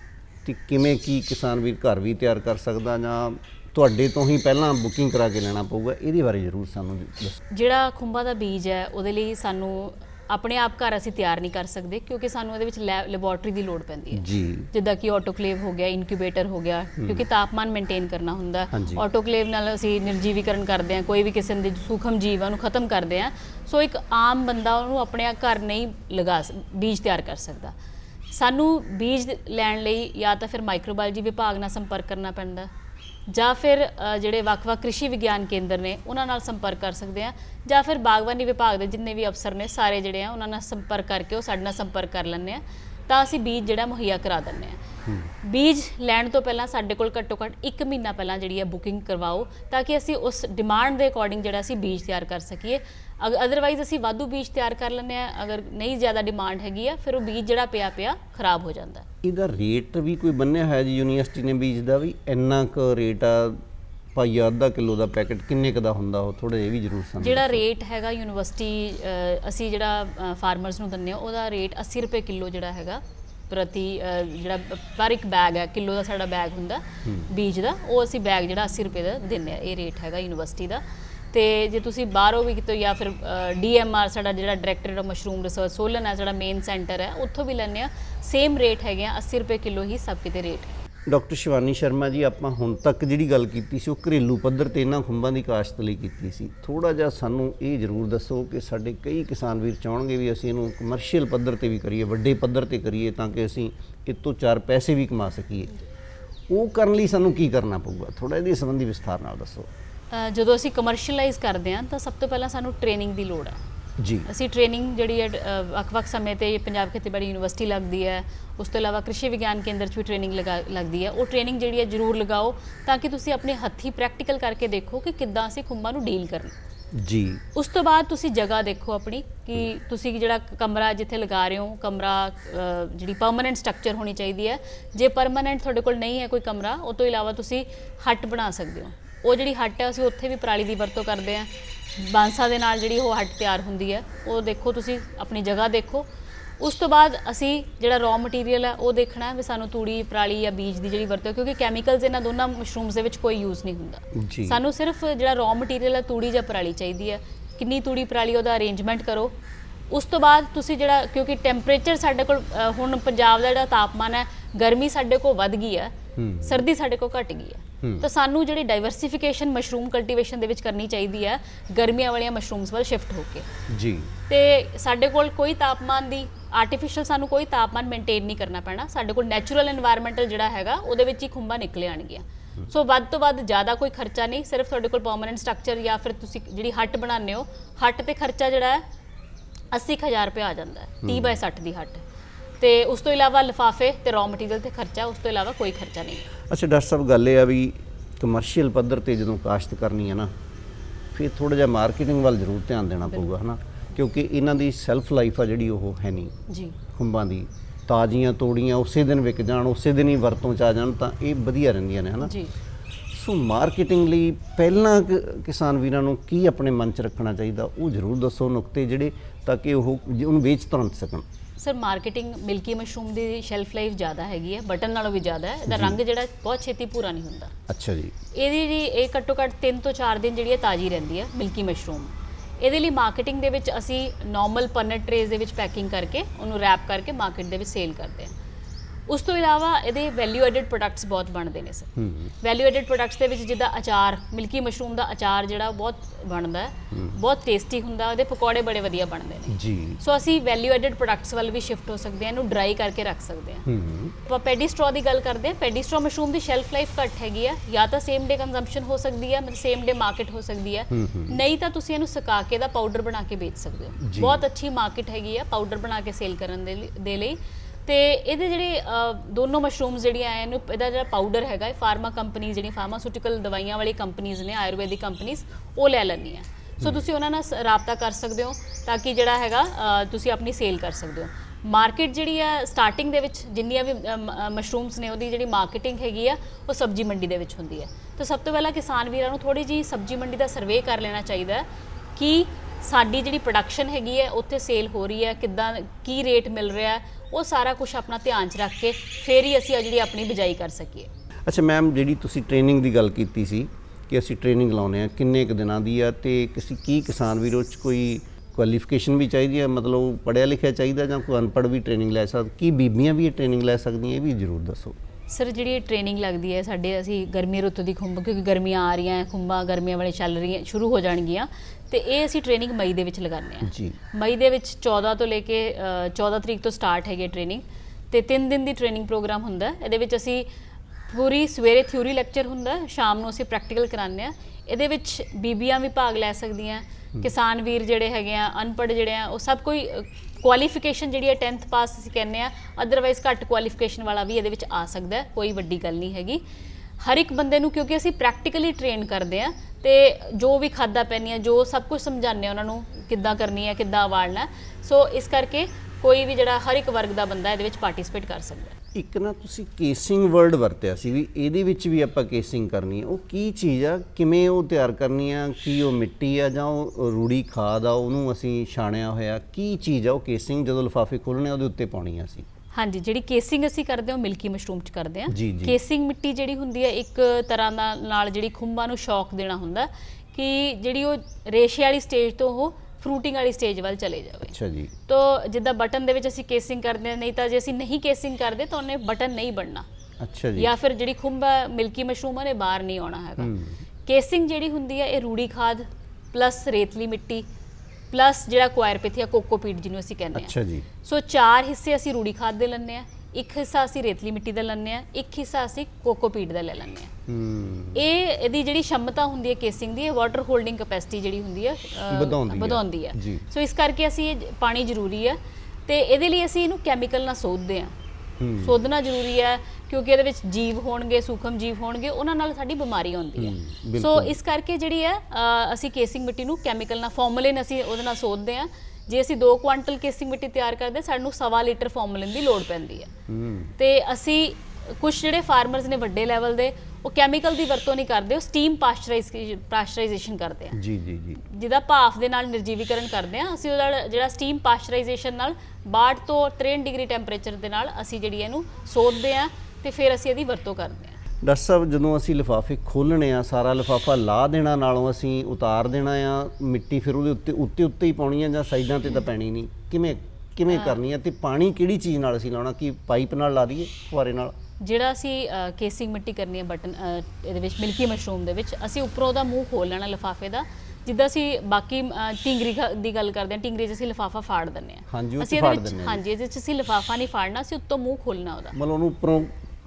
S1: ਤੇ ਕਿਵੇਂ ਕੀ ਕਿਸਾਨ ਵੀਰ ਘਰ ਵੀ ਤਿਆਰ ਕਰ ਸਕਦਾ ਜਾਂ ਤੁਹਾਡੇ ਤੋਂ ਹੀ ਪਹਿਲਾਂ ਬੁਕਿੰਗ ਕਰਾ ਕੇ ਲੈਣਾ ਪਊਗਾ? ਇਹਦੇ ਬਾਰੇ ਜ਼ਰੂਰ ਸਾਨੂੰ ਦੱਸੋ
S2: ਜਿਹੜਾ ਖੁੰਬਾਂ ਦਾ ਬੀਜ ਹੈ ਉਹਦੇ ਲਈ ਸਾਨੂੰ ਆਪਣੇ ਆਪ ਘਰ ਅਸੀਂ ਤਿਆਰ ਨਹੀਂ ਕਰ ਸਕਦੇ ਕਿਉਂਕਿ ਸਾਨੂੰ ਇਹਦੇ ਵਿੱਚ ਲੈਬੋਰੇਟਰੀ ਦੀ ਲੋੜ ਪੈਂਦੀ ਹੈ।
S1: ਜੀ।
S2: ਜਿੱਦਾਂ ਕਿ ਆਟੋਕਲੇਵ ਹੋ ਗਿਆ ਇਨਕਿਊਬੇਟਰ ਹੋ ਗਿਆ ਕਿਉਂਕਿ ਤਾਪਮਾਨ ਮੇਨਟੇਨ ਕਰਨਾ ਹੁੰਦਾ। ਆਟੋਕਲੇਵ ਨਾਲ ਅਸੀਂ ਨਿਰਜੀਵੀਕਰਨ ਕਰਦੇ ਹਾਂ ਕੋਈ ਵੀ ਕਿਸਮ ਦੇ ਸੂਖਮ ਜੀਵਾਂ ਨੂੰ ਖਤਮ ਕਰਦੇ ਹਾਂ। ਸੋ ਇੱਕ ਆਮ ਬੰਦਾ ਉਹਨੂੰ ਆਪਣੇ ਆ ਘਰ ਨਹੀਂ ਲਗਾ ਬੀਜ ਤਿਆਰ ਕਰ ਸਕਦਾ। ਸਾਨੂੰ ਬੀਜ ਲੈਣ ਲਈ ਜਾਂ ਤਾਂ ਫਿਰ ਮਾਈਕਰੋਬਾਇਓਲੋਜੀ ਵਿਭਾਗ ਨਾਲ ਸੰਪਰਕ ਕਰਨਾ ਪੈਂਦਾ। ਜਾਂ ਫਿਰ ਜਿਹੜੇ ਵੱਖ-ਵੱਖ ਕ੍ਰਿਸ਼ੀ ਵਿਗਿਆਨ ਕੇਂਦਰ ਨੇ ਉਹਨਾਂ ਨਾਲ ਸੰਪਰਕ ਕਰ ਸਕਦੇ ਆ ਜਾਂ ਫਿਰ ਬਾਗਬਾਨੀ ਵਿਭਾਗ ਦੇ ਜਿੰਨੇ ਵੀ ਅਫਸਰ ਨੇ ਸਾਰੇ ਜਿਹੜੇ ਆ ਉਹਨਾਂ ਨਾਲ ਸੰਪਰਕ ਕਰਕੇ ਉਹ ਸਾਡੇ ਨਾਲ ਸੰਪਰਕ ਕਰ ਲੈਂਦੇ ਆ। ਤਾਂ ਅਸੀਂ ਬੀਜ ਜਿਹੜਾ ਮੁਹੱਈਆ ਕਰਾ ਦਿੰਦੇ ਆ ਬੀਜ ਲੈਣ ਤੋਂ ਪਹਿਲਾਂ ਸਾਡੇ ਕੋਲ ਘੱਟੋ ਘੱਟ 1 ਮਹੀਨਾ ਪਹਿਲਾਂ ਜਿਹੜੀ ਹੈ ਬੁਕਿੰਗ ਕਰਵਾਓ ਤਾਂ ਕਿ ਅਸੀਂ ਉਸ ਡਿਮਾਂਡ ਦੇ ਅਕੋਰਡਿੰਗ ਜਿਹੜਾ ਅਸੀਂ ਬੀਜ ਤਿਆਰ ਕਰ ਸਕੀਏ। ਅਦਰਵਾਈਜ਼ ਅਸੀਂ ਵਾਧੂ ਬੀਜ ਤਿਆਰ ਕਰ ਲੈਂਦੇ ਆ ਅਗਰ ਨਹੀਂ ਜ਼ਿਆਦਾ ਡਿਮਾਂਡ ਹੈਗੀ ਆ ਫਿਰ ਉਹ ਬੀਜ ਜਿਹੜਾ ਪਿਆ ਪਿਆ ਖਰਾਬ ਹੋ ਜਾਂਦਾ।
S1: ਇਹਦਾ ਰੇਟ ਵੀ ਕੋਈ ਬੰਨਿਆ ਹੋਇਆ ਜੀ? ਯੂਨੀਵਰਸਿਟੀ ਨੇ ਬੀਜ ਦਾ ਵੀ ਇੰਨਾ ਕੁ ਰੇਟ ਆ ਪਾਈਆ ਅੱਧਾ ਕਿਲੋ ਦਾ ਪੈਕੇਟ ਕਿੰਨੇ ਕੁ ਦਾ ਹੁੰਦਾ? ਉਹ ਥੋੜਾ ਇਹ ਵੀ ਜ਼ਰੂਰ ਸਮਝ।
S2: ਜਿਹੜਾ ਰੇਟ ਹੈਗਾ ਯੂਨੀਵਰਸਿਟੀ ਅਸੀਂ ਜਿਹੜਾ ਫਾਰਮਰਸ ਨੂੰ ਦਿੰਨੇ ਆ ਉਹਦਾ ਰੇਟ 80 ਰੁਪਏ ਕਿਲੋ ਜਿਹੜਾ ਹੈਗਾ ਪ੍ਰਤੀ ਜਿਹੜਾ ਪਰ ਇੱਕ ਬੈਗ ਹੈ ਕਿਲੋ ਦਾ ਸਾਡਾ ਬੈਗ ਹੁੰਦਾ ਬੀਜ ਦਾ ਉਹ ਅਸੀਂ ਬੈਗ ਜਿਹੜਾ 80 ਰੁਪਏ ਦਾ ਦਿੰਨੇ ਆ ਇਹ ਰੇਟ ਹੈਗਾ ਯੂਨੀਵਰਸਿਟੀ ਦਾ। ਤੇ ਜੇ ਤੁਸੀਂ ਬਾਹਰੋਂ ਵੀ ਕਿਤੋਂ ਜਾਂ ਫਿਰ ਡੀਐਮਆਰ ਸਾਡਾ ਜਿਹੜਾ director of mushroom research Solan ਹੈ, ਸਾਡਾ ਮੇਨ ਸੈਂਟਰ ਹੈ, ਉੱਥੋਂ ਵੀ ਲੈਂਦੇ ਆ ਸੇਮ ਰੇਟ ਹੈਗੇ ਆ 80 ਰੁਪਏ ਕਿਲੋ ਹੀ ਸਭ ਕਿਤੇ ਰੇਟ
S1: ਡਾਕਟਰ ਸ਼ਿਵਾਨੀ ਸ਼ਰਮਾ ਜੀ, ਆਪਾਂ ਹੁਣ ਤੱਕ ਜਿਹੜੀ ਗੱਲ ਕੀਤੀ ਸੀ, ਉਹ ਘਰੇਲੂ ਪੱਧਰ ਤੇ ਇਹਨਾਂ ਖੁੰਬਾਂ ਦੀ ਕਾਸ਼ਤ ਲਈ ਕੀਤੀ ਸੀ। ਥੋੜਾ ਜਿਹਾ ਸਾਨੂੰ ਇਹ ਜ਼ਰੂਰ ਦੱਸੋ ਕਿ ਸਾਡੇ ਕਈ ਕਿਸਾਨ ਵੀਰ ਚਾਹਣਗੇ ਵੀ ਅਸੀਂ ਇਹਨੂੰ ਕਮਰਸ਼ੀਅਲ ਪੱਧਰ ਤੇ ਵੀ ਕਰੀਏ, ਵੱਡੇ ਪੱਧਰ ਤੇ ਕਰੀਏ, ਤਾਂ ਕਿ ਅਸੀਂ ਇਹ ਤੋਂ ਚਾਰ ਪੈਸੇ ਵੀ ਕਮਾ ਸਕੀਏ। ਉਹ ਕਰਨ ਲਈ ਸਾਨੂੰ ਕੀ ਕਰਨਾ ਪਊਗਾ? ਥੋੜਾ ਇਹਦੇ ਸੰਬੰਧੀ ਵਿਸਥਾਰ ਨਾਲ ਦੱਸੋ।
S2: ਜਦੋਂ ਅਸੀਂ ਕਮਰਸ਼ੀਅਲਾਈਜ਼ ਕਰਦੇ ਹਾਂ ਤਾਂ ਸਭ ਤੋਂ ਪਹਿਲਾਂ ਸਾਨੂੰ ਟ੍ਰੇਨਿੰਗ ਦੀ ਲੋੜ ਹੈ।
S1: ਜੀ।
S2: ਅਸੀਂ ਟ੍ਰੇਨਿੰਗ ਜਿਹੜੀ ਹੈ ਵੱਖ-ਵੱਖ ਸਮੇਂ ਤੇ ਪੰਜਾਬ ਖੇਤੀਬਾੜੀ ਯੂਨੀਵਰਸਿਟੀ ਲੱਗਦੀ ਹੈ ਉਸ ਤੋਂ ਇਲਾਵਾ ਕ੍ਰਿਸ਼ੀ ਵਿਗਿਆਨ ਕੇਂਦਰ 'ਚ ਵੀ ਟ੍ਰੇਨਿੰਗ ਲਗਾ ਲੱਗਦੀ ਹੈ। ਉਹ ਟ੍ਰੇਨਿੰਗ ਜਿਹੜੀ ਹੈ ਜ਼ਰੂਰ ਲਗਾਓ ਤਾਂ ਕਿ ਤੁਸੀਂ ਆਪਣੇ ਹੱਥੀ ਪ੍ਰੈਕਟੀਕਲ ਕਰਕੇ ਦੇਖੋ ਕਿ ਕਿੱਦਾਂ ਅਸੀਂ ਖੁੰਬਾਂ ਨੂੰ ਡੀਲ ਕਰਨਾ।
S1: ਜੀ।
S2: ਉਸ ਤੋਂ ਬਾਅਦ ਤੁਸੀਂ ਜਗ੍ਹਾ ਦੇਖੋ ਆਪਣੀ ਕਿ ਤੁਸੀਂ ਜਿਹੜਾ ਕਮਰਾ ਜਿੱਥੇ ਲਗਾ ਰਹੇ ਹੋ ਕਮਰਾ ਜਿਹੜੀ ਪਰਮਨੈਂਟ ਸਟਰਕਚਰ ਹੋਣੀ ਚਾਹੀਦੀ ਹੈ। ਜੇ ਪਰਮਨੈਂਟ ਤੁਹਾਡੇ ਕੋਲ ਨਹੀਂ ਹੈ ਕੋਈ ਕਮਰਾ ਉਹ ਤੋਂ ਇਲਾਵਾ ਤੁਸੀਂ ਹੱਟ ਬਣਾ ਸਕਦੇ ਹੋ। ਉਹ ਜਿਹੜੀ ਹੱਟ ਹੈ ਅਸੀਂ ਉੱਥੇ ਵੀ ਪਰਾਲੀ ਦੀ ਵਰਤੋਂ ਕਰਦੇ ਹਾਂ। ਬਾਂਸਾ ਦੇ ਨਾਲ ਜਿਹੜੀ ਉਹ ਹੱਟ ਤਿਆਰ ਹੁੰਦੀ ਹੈ। ਉਹ ਦੇਖੋ ਤੁਸੀਂ ਆਪਣੀ ਜਗ੍ਹਾ ਦੇਖੋ। ਉਸ ਤੋਂ ਬਾਅਦ ਅਸੀਂ ਜਿਹੜਾ ਰॉ ਮਟੀਰੀਅਲ ਹੈ ਉਹ ਦੇਖਣਾ ਹੈ ਵੀ ਸਾਨੂੰ ਤੂੜੀ ਪਰਾਲੀ ਜਾਂ ਬੀਜ ਦੀ ਜਿਹੜੀ ਵਰਤੋਂ ਕਿਉਂਕਿ ਕੈਮੀਕਲਸ ਇਹਨਾਂ ਦੋਨਾਂ ਮਸ਼ਰੂਮਸ ਦੇ ਵਿੱਚ ਕੋਈ ਯੂਜ਼ ਨਹੀਂ ਹੁੰਦਾ। ਸਾਨੂੰ ਸਿਰਫ ਜਿਹੜਾ ਰॉ ਮਟੀਰੀਅਲ ਹੈ ਤੂੜੀ ਜਾਂ ਪਰਾਲੀ ਚਾਹੀਦੀ ਹੈ। ਕਿੰਨੀ ਤੂੜੀ ਪਰਾਲੀ ਉਹਦਾ ਅਰੇਂਜਮੈਂਟ ਕਰੋ। ਉਸ ਤੋਂ ਬਾਅਦ ਤੁਸੀਂ ਜਿਹੜਾ ਕਿਉਂਕਿ ਟੈਂਪਰੇਚਰ ਸਾਡੇ ਕੋਲ ਹੁਣ ਪੰਜਾਬ ਦਾ ਜਿਹੜਾ ਤਾਪਮਾਨ ਹੈ ਗਰਮੀ ਸਾਡੇ ਕੋਲ ਵੱਧ ਗਈ ਹੂੰ। ਸਰਦੀ ਸਾਡੇ ਕੋਲ ਘਟ ਗਈ
S1: ਹੈ।
S2: ਤਾਂ ਸਾਨੂੰ ਜਿਹੜੀ ਡਾਈਵਰਸਿਫਿਕੇਸ਼ਨ ਮਸ਼ਰੂਮ ਕਲਟੀਵੇਸ਼ਨ ਦੇ ਵਿੱਚ ਕਰਨੀ ਚਾਹੀਦੀ ਹੈ ਗਰਮੀਆਂ ਵਾਲੀਆਂ ਮਸ਼ਰੂਮਸ ਵੱਲ ਸ਼ਿਫਟ ਹੋ ਕੇ।
S1: ਜੀ।
S2: ਤੇ ਸਾਡੇ ਕੋਲ ਕੋਈ ਤਾਪਮਾਨ ਦੀ ਆਰਟੀਫੀਸ਼ੀਅਲ ਸਾਨੂੰ ਕੋਈ ਤਾਪਮਾਨ ਮੇਨਟੇਨ ਨਹੀਂ ਕਰਨਾ ਪੈਣਾ। ਸਾਡੇ ਕੋਲ ਨੇਚਰਲ এনवायरमेंटਲ ਜਿਹੜਾ ਹੈਗਾ ਉਹਦੇ ਵਿੱਚ ਹੀ ਖੁੰਬਾਂ ਨਿਕਲੇ ਆਣਗੀਆਂ ਸੋ ਵੱਧ ਤੋਂ ਵੱਧ ਜ਼ਿਆਦਾ ਕੋਈ ਖਰਚਾ ਨਹੀਂ ਸਿਰਫ ਤੁਹਾਡੇ ਕੋਲ ਪਰਮਨੈਂਟ ਸਟਰਕਚਰ ਜਾਂ ਫਿਰ ਤੁਸੀਂ ਜਿਹੜੀ ਹੱਟ ਬਣਾਉਂਦੇ ਹੋ ਹੱਟ ਤੇ ਖਰਚਾ ਜਿਹੜਾ ਹੈ 80000 ਰੁਪਏ ਆ ਜਾਂਦਾ ਹੈ 30 ਬਾਈ 60 ਦੀ ਹੱਟ। ਤੇ ਉਸ ਤੋਂ ਇਲਾਵਾ ਲਿਫਾਫੇ ਤੇ ਰॉ ਮਟੀਰੀਅਲ ਤੇ ਖਰਚਾ ਉਸ ਤੋਂ ਇਲਾਵਾ ਕੋਈ ਖਰਚਾ ਨਹੀਂ।
S1: ਅੱਛਾ ਡਾਕਟਰ ਸਾਹਿਬ ਗੱਲ ਇਹ ਆ ਵੀ ਕਮਰਸ਼ੀਅਲ ਪੱਧਰ ਤੇ ਜਦੋਂ ਕਾਸ਼ਤ ਕਰਨੀ ਹੈ ਨਾ ਫਿਰ ਥੋੜਾ ਜਿਹਾ ਮਾਰਕੀਟਿੰਗ ਵੱਲ ਜ਼ਰੂਰ ਧਿਆਨ ਦੇਣਾ ਪਊਗਾ ਹਨਾ? ਕਿਉਂਕਿ ਇਹਨਾਂ ਦੀ ਸੈਲਫ ਲਾਈਫ ਆ ਜਿਹੜੀ ਉਹ ਹੈ ਨਹੀਂ।
S2: ਜੀ।
S1: ਖੁੰਬਾਂ ਦੀ ਤਾਜ਼ੀਆਂ ਤੋੜੀਆਂ ਉਸੇ ਦਿਨ ਵਿਕ ਜਾਣ ਉਸੇ ਦਿਨ ਹੀ ਵਰਤੋਂ ਚ ਆ ਜਾਣ ਤਾਂ ਇਹ ਵਧੀਆ ਰਹਿੰਦੀਆਂ ਨੇ ਹਨਾ?
S2: ਜੀ।
S1: ਸੋ ਮਾਰਕੀਟਿੰਗ ਲਈ ਪਹਿਲਾਂ ਕਿਸਾਨ ਵੀਰਾਂ ਨੂੰ ਕੀ ਆਪਣੇ ਮਨ ਚ ਰੱਖਣਾ ਚਾਹੀਦਾ ਉਹ ਜ਼ਰੂਰ ਦੱਸੋ ਨੁਕਤੇ ਜਿਹੜੇ ਤਾਂ ਕਿ ਉਹ ਉਹਨੂੰ ਵੇਚ ਤੁਰੰਤ ਸਕਣ।
S2: ਸਰ ਮਾਰਕੀਟਿੰਗ ਮਿਲਕੀ ਮਸ਼ਰੂਮ ਦੀ ਸ਼ੈਲਫ ਲਾਈਫ ਜ਼ਿਆਦਾ ਹੈਗੀ ਹੈ ਬਟਨ ਨਾਲੋਂ ਵੀ ਜ਼ਿਆਦਾ ਹੈ ਇਹਦਾ ਰੰਗ ਜਿਹੜਾ ਬਹੁਤ ਛੇਤੀ ਪੂਰਾ ਨਹੀਂ ਹੁੰਦਾ।
S1: ਅੱਛਾ ਜੀ।
S2: ਇਹਦੀ ਜੀ ਇਹ ਘੱਟੋ ਘੱਟ 3 ਤੋਂ 4 ਦਿਨ ਜਿਹੜੀ ਹੈ ਤਾਜ਼ੀ ਰਹਿੰਦੀ ਹੈ ਮਿਲਕੀ ਮਸ਼ਰੂਮ ਇਹਦੇ ਲਈ ਮਾਰਕੀਟਿੰਗ ਦੇ ਵਿੱਚ ਅਸੀਂ ਨਾਰਮਲ ਪਨਟ ਟਰੇਜ਼ ਦੇ ਵਿੱਚ ਪੈਕਿੰਗ ਕਰਕੇ ਉਹਨੂੰ ਰੈਪ ਕਰਕੇ ਮਾਰਕੀਟ ਦੇ ਵਿੱਚ ਸੇਲ ਕਰਦੇ ਹਾਂ। ਉਸ ਤੋਂ ਇਲਾਵਾ ਇਹਦੇ ਵੈਲਿਊ ਐਡਿਡ ਪ੍ਰੋਡਕਟਸ ਬਹੁਤ ਬਣਦੇ ਨੇ ਸਰ ਵੈਲਿਊ ਐਡਿਡ ਪ੍ਰੋਡਕਟਸ ਦੇ ਵਿੱਚ ਜਿੱਦਾਂ ਅਚਾਰ ਮਿਲਕੀ ਮਸ਼ਰੂਮ ਦਾ ਅਚਾਰ ਜਿਹੜਾ ਬਹੁਤ ਬਣਦਾ ਹੈ ਬਹੁਤ ਟੇਸਟੀ ਹੁੰਦਾ ਉਹਦੇ ਪਕੌੜੇ ਬੜੇ ਵਧੀਆ ਬਣਦੇ ਨੇ।
S1: ਜੀ।
S2: ਸੋ ਅਸੀਂ ਵੈਲਿਊ ਐਡਿਡ ਪ੍ਰੋਡਕਟਸ ਵੱਲ ਵੀ ਸ਼ਿਫਟ ਹੋ ਸਕਦੇ ਹਾਂ ਇਹਨੂੰ ਡਰਾਈ ਕਰਕੇ ਰੱਖ ਸਕਦੇ ਹਾਂ। ਆਪਾਂ ਪੈਡੀ ਸਟ੍ਰੋ ਦੀ ਗੱਲ ਕਰਦੇ ਹਾਂ ਪੈਡੀ ਸਟ੍ਰੋ ਮਸ਼ਰੂਮ ਦੀ ਸ਼ੈਲਫ ਲਾਈਫ ਘੱਟ ਹੈਗੀ ਆ ਜਾਂ ਤਾਂ ਸੇਮ ਡੇ ਕੰਜ਼ੰਪਸ਼ਨ ਹੋ ਸਕਦੀ ਹੈ ਮਤਲਬ ਸੇਮ ਡੇ ਮਾਰਕੀਟ ਹੋ ਸਕਦੀ ਹੈ। ਨਹੀਂ ਤਾਂ ਤੁਸੀਂ ਇਹਨੂੰ ਸੁਕਾ ਕੇ ਦਾ ਪਾਊਡਰ ਬਣਾ ਕੇ ਵੇਚ ਸਕਦੇ ਹੋ। ਬਹੁਤ ਅੱਛੀ ਮਾਰਕੀਟ ਹੈਗੀ ਆ ਪਾਊਡਰ ਬਣਾ ਕੇ ਸੇਲ ਕਰਨ ਦੇ ਲਈ। ਤੇ ਇਹਦੇ ਜਿਹੜੇ ਦੋਨੋਂ ਮਸ਼ਰੂਮਸ ਜਿਹੜੀਆਂ ਆ ਇਹਨੂੰ ਇਹਦਾ ਜਿਹੜਾ ਪਾਊਡਰ ਹੈਗਾ ਇਹ ਫਾਰਮਾ ਕੰਪਨੀ ਜਿਹੜੀ ਫਾਰਮਾਸਿਊਟੀਕਲ ਦਵਾਈਆਂ ਵਾਲੀ ਕੰਪਨੀਆਂ ਨੇ ਆਯੁਰਵੈਦਿਕ ਕੰਪਨੀਆਂ ਉਹ ਲੈ ਲੈਂਦੀਆਂ ਸੋ ਤੁਸੀਂ ਉਹਨਾਂ ਨਾਲ ਰਾਬਤਾ ਕਰ ਸਕਦੇ ਹੋ ਤਾਂ ਕਿ ਜਿਹੜਾ ਹੈਗਾ ਤੁਸੀਂ ਆਪਣੀ ਸੇਲ ਕਰ ਸਕਦੇ ਹੋ। ਮਾਰਕੀਟ ਜਿਹੜੀ ਹੈ ਸਟਾਰਟਿੰਗ ਦੇ ਵਿੱਚ ਜਿੰਨੀਆਂ ਵੀ ਮਸ਼ਰੂਮਸ ਨੇ ਉਹਦੀ ਜਿਹੜੀ ਮਾਰਕੀਟਿੰਗ ਹੈਗੀ ਆ ਉਹ ਸਬਜ਼ੀ ਮੰਡੀ ਦੇ ਵਿੱਚ ਹੁੰਦੀ ਹੈ ਤਾਂ ਸਭ ਤੋਂ ਪਹਿਲਾਂ ਕਿਸਾਨ ਵੀਰਾਂ ਨੂੰ ਥੋੜੀ ਜੀ ਸਬਜ਼ੀ ਮੰਡੀ ਦਾ ਸਰਵੇ ਕਰ ਲੈਣਾ ਚਾਹੀਦਾ ਕਿ ਸਾਡੀ ਜਿਹੜੀ ਪ੍ਰੋਡਕਸ਼ਨ ਹੈਗੀ ਹੈ ਉੱਥੇ ਸੇਲ ਹੋ ਰਹੀ ਹੈ ਕਿੱਦਾਂ ਕੀ ਰੇਟ ਮਿਲ ਰਿਹਾ ਹੈ ਉਹ ਸਾਰਾ ਕੁਝ ਆਪਣਾ ਧਿਆਨ 'ਚ ਰੱਖ ਕੇ ਫੇਰ ਹੀ ਅਸੀਂ ਆ ਜਿਹੜੀ ਆਪਣੀ ਬਿਜਾਈ ਕਰ ਸਕੀਏ।
S1: ਅੱਛਾ ਮੈਮ ਜਿਹੜੀ ਤੁਸੀਂ ਟ੍ਰੇਨਿੰਗ ਦੀ ਗੱਲ ਕੀਤੀ ਸੀ ਕਿ ਅਸੀਂ ਟ੍ਰੇਨਿੰਗ ਲਾਉਨੇ ਆ ਕਿੰਨੇ ਕੁ ਦਿਨਾਂ ਦੀ ਆ ਤੇ ਕਿਸੇ ਕੀ ਕਿਸਾਨ ਵੀਰੋ ਚ ਕੋਈ ਕੁਆਲੀਫਿਕੇਸ਼ਨ ਵੀ ਚਾਹੀਦੀ ਹੈ? ਮਤਲਬ ਪੜ੍ਹਿਆ ਲਿਖਿਆ ਚਾਹੀਦਾ ਜਾਂ ਕੋਈ ਅਨਪੜ੍ਹ ਵੀ ਟ੍ਰੇਨਿੰਗ ਲੈ ਸਕਦਾ? ਕੀ ਬੀਬੀਆਂ ਵੀ ਇਹ ਟ੍ਰੇਨਿੰਗ ਲੈ ਸਕਦੀਆਂ ਇਹ ਵੀ ਜ਼ਰੂਰ ਦੱਸੋ।
S2: ਸਰ ਜਿਹੜੀ ਇਹ ਟ੍ਰੇਨਿੰਗ ਲੱਗਦੀ ਹੈ ਸਾਡੇ ਅਸੀਂ ਗਰਮੀ ਰੁੱਤ ਦੀ ਖੁੰਬ ਕਿਉਂਕਿ ਗਰਮੀਆਂ ਆ ਰਹੀਆਂ ਖੁੰਬਾਂ ਗਰਮੀਆਂ ਵਾਲੇ ਚੱਲ ਰਹੀਆਂ ਸ਼ੁਰੂ ਹੋ ਜਾਣਗੀਆਂ। ਤੇ ਇਹ ਅਸੀਂ ਟ੍ਰੇਨਿੰਗ ਮਈ ਦੇ ਵਿੱਚ ਲਗਾਉਂਦੇ ਹਾਂ।
S1: ਜੀ।
S2: ਮਈ ਦੇ ਵਿੱਚ 14 ਤੋਂ ਲੈ ਕੇ ਅ, 14 ਤਰੀਕ ਤੋਂ ਸਟਾਰਟ ਹੈਗੀ ਟ੍ਰੇਨਿੰਗ ਤੇ 3 ਦਿਨ ਦੀ ਟ੍ਰੇਨਿੰਗ ਪ੍ਰੋਗਰਾਮ ਹੁੰਦਾ। ਇਹਦੇ ਵਿੱਚ ਅਸੀਂ ਪੂਰੀ ਸਵੇਰੇ ਥਿਊਰੀ ਲੈਕਚਰ ਹੁੰਦਾ ਸ਼ਾਮ ਨੂੰ ਅਸੀਂ ਪ੍ਰੈਕਟੀਕਲ ਕਰਾਉਂਦੇ ਆ ਇਹਦੇ ਵਿੱਚ ਬੀਬੀਆਂ ਵੀ ਭਾਗ ਲੈ ਸਕਦੀਆਂ ਕਿਸਾਨ ਵੀਰ ਜਿਹੜੇ ਹੈਗੇ ਆ ਅਨਪੜ੍ਹ ਜਿਹੜੇ ਆ ਉਹ ਸਭ ਕੋਈ ਕੁਆਲੀਫਿਕੇਸ਼ਨ ਜਿਹੜੀ ਹੈ 10th ਪਾਸ ਅਸੀਂ ਕਹਿੰਦੇ ਆ ਅਦਰਵਾਈਜ਼ ਘੱਟ ਕੁਆਲੀਫਿਕੇਸ਼ਨ ਵਾਲਾ ਵੀ ਇਹਦੇ ਵਿੱਚ ਆ ਸਕਦਾ ਕੋਈ ਵੱਡੀ ਗੱਲ ਨਹੀਂ ਹੈਗੀ। ਹਰ ਇੱਕ ਬੰਦੇ ਨੂੰ ਕਿਉਂਕਿ ਅਸੀਂ ਪ੍ਰੈਕਟੀਕਲੀ ਟ੍ਰੇਨ ਕਰਦੇ ਆ ਤੇ ਜੋ ਵੀ ਖਾਦਾ ਪੈਣੀ ਹੈ ਜੋ ਸਭ ਕੁਝ ਸਮਝਾਉਂਦੇ ਆ ਉਹਨਾਂ ਨੂੰ ਕਿੱਦਾਂ ਕਰਨੀ ਹੈ, ਕਿੱਦਾਂ ਵਾੜਨਾ ਸੋ ਇਸ ਕਰਕੇ ਕੋਈ ਵੀ ਜਿਹੜਾ ਹਰ ਇੱਕ ਵਰਗ ਦਾ ਬੰਦਾ ਇਹਦੇ ਵਿੱਚ ਪਾਰਟਿਸਿਪੇਟ ਕਰ ਸਕਦਾ ਹੈ।
S1: ਇੱਕ ਨਾ ਤੁਸੀਂ ਕੇਸਿੰਗ ਵਰਡ ਵਰਤਿਆ ਸੀ ਵੀ ਇਹਦੇ ਵਿੱਚ ਵੀ ਆਪਾਂ ਕੇਸਿੰਗ ਕਰਨੀ ਹੈ। ਉਹ ਕੀ ਚੀਜ਼ ਆ? ਕਿਵੇਂ ਉਹ ਤਿਆਰ ਕਰਨੀ ਆ? ਕੀ ਉਹ ਮਿੱਟੀ ਆ ਜਾਂ ਉਹ ਰੂੜੀ ਖਾਦ ਆ? ਉਹਨੂੰ ਅਸੀਂ ਛਾਣਿਆ ਹੋਇਆ। ਕੀ ਚੀਜ਼ ਆ? ਉਹ ਕੇਸਿੰਗ ਜਦੋਂ ਲਿਫਾਫੇ ਖੋਲਣੇ ਉਹਦੇ ਉੱਤੇ ਪਾਉਣੀ ਆ ਅਸੀਂ।
S2: ਹਾਂਜੀ ਜਿਹੜੀ ਕੇਸਿੰਗ ਅਸੀਂ ਕਰਦੇ ਹਾਂ ਮਿਲਕੀ ਮਸ਼ਰੂਮ ਚ ਕਰਦੇ ਹਾਂ।
S1: ਜੀ, ਜੀ।
S2: ਕੇਸਿੰਗ ਮਿੱਟੀ ਜਿਹੜੀ ਹੁੰਦੀ ਹੈ ਇੱਕ ਤਰ੍ਹਾਂ ਦਾ ਨਾਲ ਜਿਹੜੀ ਖੁੰਬਾਂ ਨੂੰ ਸ਼ੌਕ ਦੇਣਾ ਹੁੰਦਾ ਕਿ ਜਿਹੜੀ ਉਹ ਰੇਸ਼ੇ ਵਾਲੀ ਸਟੇਜ ਤੋਂ ਉਹ ਫਰੂਟਿੰਗ ਵਾਲੀ ਸਟੇਜ ਵੱਲ ਚਲੇ ਜਾਵੇ।
S1: ਅੱਛਾ ਜੀ।
S2: ਤੋ ਜਿੱਦਾਂ ਬਟਨ ਦੇ ਵਿੱਚ ਅਸੀਂ ਕੇਸਿੰਗ ਕਰਦੇ ਹਾਂ ਨਹੀਂ ਤਾਂ ਜੇ ਅਸੀਂ ਨਹੀਂ ਕੇਸਿੰਗ ਕਰਦੇ ਤਾਂ ਉਹਨੇ ਬਟਨ ਨਹੀਂ ਬਣਨਾ।
S1: ਅੱਛਾ ਜੀ।
S2: ਜਾਂ ਫਿਰ ਜਿਹੜੀ ਖੁੰਬ ਹੈ ਮਿਲਕੀ ਮਸ਼ਰੂਮ ਉਹਨੇ ਬਾਹਰ ਨਹੀਂ ਆਉਣਾ ਹੈਗਾ। ਕੇਸਿੰਗ ਜਿਹੜੀ ਹੁੰਦੀ ਹੈ ਇਹ ਰੂੜੀ ਖਾਦ ਪਲੱਸ ਰੇਤਲੀ ਮਿੱਟੀ ਪਲੱਸ ਜਿਹੜਾ ਕੁਆਇਰਪਿਥੀਆ ਕੋਕੋਪੀਟ ਜਿਹਨੂੰ ਅਸੀਂ ਕਹਿੰਦੇ ਹਾਂ
S1: ਅੱਛਾ ਜੀ।
S2: ਸੋ ਚਾਰ ਹਿੱਸੇ ਅਸੀਂ ਰੂੜੀ ਖਾਦ ਦੇ ਲੈਂਦੇ ਆ ਇੱਕ ਹਿੱਸਾ ਅਸੀਂ ਰੇਤਲੀ ਮਿੱਟੀ ਦਾ ਲੈਂਦੇ ਆ ਇੱਕ ਹਿੱਸਾ ਅਸੀਂ ਕੋਕੋਪੀਟ ਦਾ ਲੈ ਲੈਂਦੇ ਆ।
S1: ਹੂੰ।
S2: ਇਹ ਇਹਦੀ ਜਿਹੜੀ ਸ਼ਮਤਾ ਹੁੰਦੀ ਹੈ ਕੇਸਿੰਗ ਦੀ ਇਹ ਵਾਟਰ ਹੋਲਡਿੰਗ ਕੈਪੈਸਿਟੀ ਜਿਹੜੀ ਹੁੰਦੀ ਹੈ
S1: ਵਧਾਉਂਦੀ ਹੈ।
S2: ਵਧਾਉਂਦੀ ਹੈ। ਸੋ ਇਸ ਕਰਕੇ ਅਸੀਂ ਇਹ ਪਾਣੀ ਜ਼ਰੂਰੀ ਹੈ ਤੇ ਇਹਦੇ ਲਈ ਅਸੀਂ ਇਹਨੂੰ ਕੈਮੀਕਲ ਨਾਲ ਸੋਧਦੇ ਆ
S1: ਹੂੰ।
S2: ਸੋਧਣਾ ਜ਼ਰੂਰੀ ਹੈ ਕਿਉਂਕਿ ਇਹਦੇ ਵਿੱਚ ਜੀਵ ਹੋਣਗੇ ਸੂਖਮ ਜੀਵ ਹੋਣਗੇ ਉਹਨਾਂ ਨਾਲ ਸਾਡੀ ਬਿਮਾਰੀ ਆਉਂਦੀ
S1: ਹੂੰ,
S2: ਸੋ। ਇਸ ਕਰਕੇ ਜਿਹੜੀ ਹੈ ਅਸੀਂ ਕੇਸਿੰਗ ਮਿੱਟੀ ਨੂੰ ਕੈਮੀਕਲ ਨਾਲ ਫਾਰਮੂਲਿਨ ਅਸੀਂ ਉਹਦੇ ਨਾਲ ਸੋਧਦੇ ਆ ਜੇ ਅਸੀਂ 2 ਕੁਆਂਟਲ ਕੇਸਿੰਗ ਮਿੱਟੀ ਤਿਆਰ ਕਰਦੇ ਸਾਨੂੰ ਸਵਾ ਲੀਟਰ ਫਾਰਮੂਲਿਨ ਦੀ ਲੋੜ ਪੈਂਦੀ ਹੈ।
S1: ਹੂੰ।
S2: ਤੇ ਅਸੀਂ ਕੁਝ ਜਿਹੜੇ ਫਾਰਮਰਸ ਨੇ ਵੱਡੇ ਲੈਵਲ ਦੇ ਉਹ ਕੈਮੀਕਲ ਦੀ ਵਰਤੋਂ ਨਹੀਂ ਕਰਦੇ ਉਹ ਸਟੀਮ ਪਾਸਚਰਾਈਜ਼ੇਸ਼ਨ ਕਰਦੇ ਆ।
S1: ਜੀ ਜੀ ਜੀ।
S2: ਜਿਹਦਾ ਭਾਫ ਦੇ ਨਾਲ ਨਿਰਜੀਵੀਕਰਨ ਕਰਦੇ ਆ ਅਸੀਂ ਉਹਦਾ ਜਿਹੜਾ ਸਟੀਮ ਪਾਸਚਰਾਈਜ਼ੇਸ਼ਨ ਨਾਲ 62 ਤੋਂ 63 ਡਿਗਰੀ ਟੈਂਪਰੇਚਰ ਦੇ ਨਾਲ ਅਸੀਂ ਜਿਹੜੀ ਇਹਨੂੰ ਸੋਧਦੇ ਆ ਤੇ ਫਿਰ ਅਸੀਂ ਇਹਦੀ ਵਰਤੋਂ ਕਰਦੇ ਆ
S1: ਡਾਕਟਰ ਸਾਹਿਬ ਜਦੋਂ ਅਸੀਂ ਲਿਫਾਫੇ ਖੋਲਣੇ ਆ ਸਾਰਾ ਲਿਫਾਫਾ ਲਾ ਦੇਣਾ ਨਾਲੋਂ ਅਸੀਂ ਉਤਾਰ ਦੇਣਾ ਆ ਮਿੱਟੀ ਫਿਰ ਉਹਦੇ ਉੱਤੇ ਉੱਤੇ ਉੱਤੇ ਹੀ ਪਾਉਣੀ ਆ ਜਾਂ ਸਾਈਡਾਂ ਤੇ ਤਾਂ ਪੈਣੀ ਨਹੀਂ? ਕਿਵੇਂ ਕਿਵੇਂ ਕਰਨੀ ਆ ਤੇ ਪਾਣੀ ਕਿਹੜੀ ਚੀਜ਼ ਨਾਲ ਅਸੀਂ ਲਾਉਣਾ? ਕੀ ਪਾਈਪ ਨਾਲ ਲਾ ਦਈਏ ਫੁਆਰੇ ਨਾਲ?
S2: ਜਿਹੜਾ ਅਸੀਂ ਕੇਸਿੰਗ ਮਿੱਟੀ ਕਰਨੀ ਹੈ ਬਟਨ ਇਹਦੇ ਵਿੱਚ ਮਿਲਕੀ ਮਸ਼ਰੂਮ ਦੇ ਵਿੱਚ ਅਸੀਂ ਉੱਪਰੋਂ ਉਹਦਾ ਮੂੰਹ ਖੋਲ ਲੈਣਾ ਲਿਫਾਫੇ ਦਾ। ਜਿੱਦਾਂ ਅਸੀਂ ਬਾਕੀ ਟਿੰਗਰੀ ਦੀ ਗੱਲ ਕਰਦੇ ਹਾਂ ਟਿੰਗਰੀ 'ਚ ਅਸੀਂ ਲਿਫਾਫਾ ਫਾੜ ਦਿੰਦੇ ਹਾਂ।
S1: ਹਾਂਜੀ, ਉਹ ਫਾੜ
S2: ਵਿੱਚ
S1: ਹਾਂ
S2: ਹਾਂਜੀ ਇਹਦੇ 'ਚ ਅਸੀਂ ਲਿਫਾਫਾ ਨਹੀਂ ਫਾੜਨਾ ਅਸੀਂ ਉੱਤੋਂ ਮੂੰਹ ਖੋਲਣਾ ਉਹਦਾ।
S1: ਮਤਲਬ ਉਹਨੂੰ ਉੱਪਰੋਂ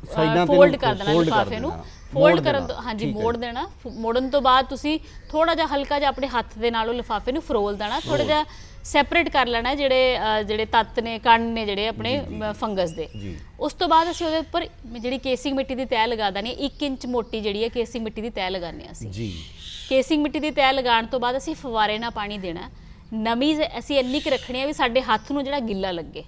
S1: ਸਾਈਡਾਂ ਤੇ
S2: ਫੋਲਡ ਕਰ ਦੇਣਾ ਲਿਫਾਫੇ ਨੂੰ। ਫੋਲਡ ਕਰਨ ਤੋਂ ਹਾਂਜੀ। ਮੋੜ ਦੇਣਾ। ਮੋੜਨ ਤੋਂ ਬਾਅਦ ਤੁਸੀਂ ਥੋੜਾ ਜਿਹਾ ਹਲਕਾ ਜਿਹਾ ਆਪਣੇ ਹੱਥ ਦੇ ਨਾਲ ਉਹ ਲਿਫਾਫੇ ਨੂੰ ਫਰੋਲ ਦੇਣਾ। ਥੋੜਾ ਜਿਹਾ ਸੈਪਰੇਟ ਕਰ ਲੈਣਾ ਜਿਹੜੇ ਜਿਹੜੇ ਤੱਤ ਨੇ ਕਣ ਨੇ ਜਿਹੜੇ ਆਪਣੇ ਫੰਗਸ ਦੇ। ਉਸ ਤੋਂ ਬਾਅਦ ਅਸੀਂ ਉਹਦੇ ਉੱਪਰ ਜਿਹੜੀ ਕੇਸਿੰਗ ਮਿੱਟੀ ਦੀ ਤੈਅ ਲਗਾ ਦੇਣੀ। ਹੈ 1 ਇੰਚ ਮੋਟੀ ਜਿਹੜੀ ਹੈ ਕੇਸਿੰਗ ਮਿੱਟੀ ਦੀ ਤੈਅ ਲਗਾਉਂਦੇ ਅਸੀਂ।
S1: ਜੀ।
S2: ਕੇਸਿੰਗ ਮਿੱਟੀ ਦੀ ਤੈਅ ਲਗਾਉਣ ਤੋਂ ਬਾਅਦ ਅਸੀਂ ਫਵਾਰੇ ਨਾਲ ਪਾਣੀ ਦੇਣਾ। ਨਮੀ ਅਸੀਂ ਇੰਨੀ ਕੁ ਰੱਖਣੀ ਹੈ ਵੀ ਸਾਡੇ ਹੱਥ ਨੂੰ ਜਿਹੜਾ ਗਿੱਲਾ ਲੱਗੇ।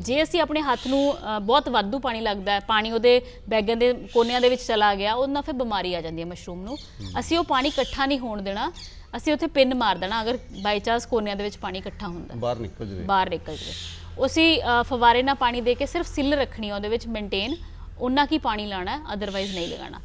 S2: ਜੇ ਅਸੀਂ ਆਪਣੇ ਹੱਥ ਨੂੰ ਬਹੁਤ ਵਾਧੂ ਪਾਣੀ ਲੱਗਦਾ ਹੈ ਪਾਣੀ ਉਹਦੇ ਬੈਗਨ ਦੇ ਕੋਨਿਆਂ ਦੇ ਵਿੱਚ ਚਲਾ ਗਿਆ ਉਹਦੇ ਨਾਲ ਫਿਰ ਬਿਮਾਰੀ ਆ ਜਾਂਦੀ ਹੈ ਮਸ਼ਰੂਮ ਨੂੰ। ਅਸੀਂ ਉਹ ਪਾਣੀ ਇਕੱਠਾ ਨਹੀਂ ਹੋਣ ਦੇਣਾ ਅਸੀਂ ਉੱਥੇ ਪਿੰਨ ਮਾਰ ਦੇਣਾ ਅਗਰ ਬਾਈ ਚਾਂਸ ਕੋਨਿਆਂ ਦੇ ਵਿੱਚ ਪਾਣੀ ਇਕੱਠਾ ਹੁੰਦਾ।
S1: ਬਾਹਰ ਨਿਕਲ ਜਵੇ।
S2: ਬਾਹਰ ਨਿਕਲ ਜਾਵੇ। ਉਸੀ ਫਵਾਰੇ ਨਾਲ ਪਾਣੀ ਦੇ ਕੇ ਸਿਰਫ ਸਿੱਲ ਰੱਖਣੀ ਉਹਦੇ ਵਿੱਚ ਮੇਨਟੇਨ ਉਹਨਾਂ ਕੀ ਪਾਣੀ ਲਾਣਾ ਅਦਰਵਾਈਜ਼ ਨਹੀਂ ਲਗਾਣਾ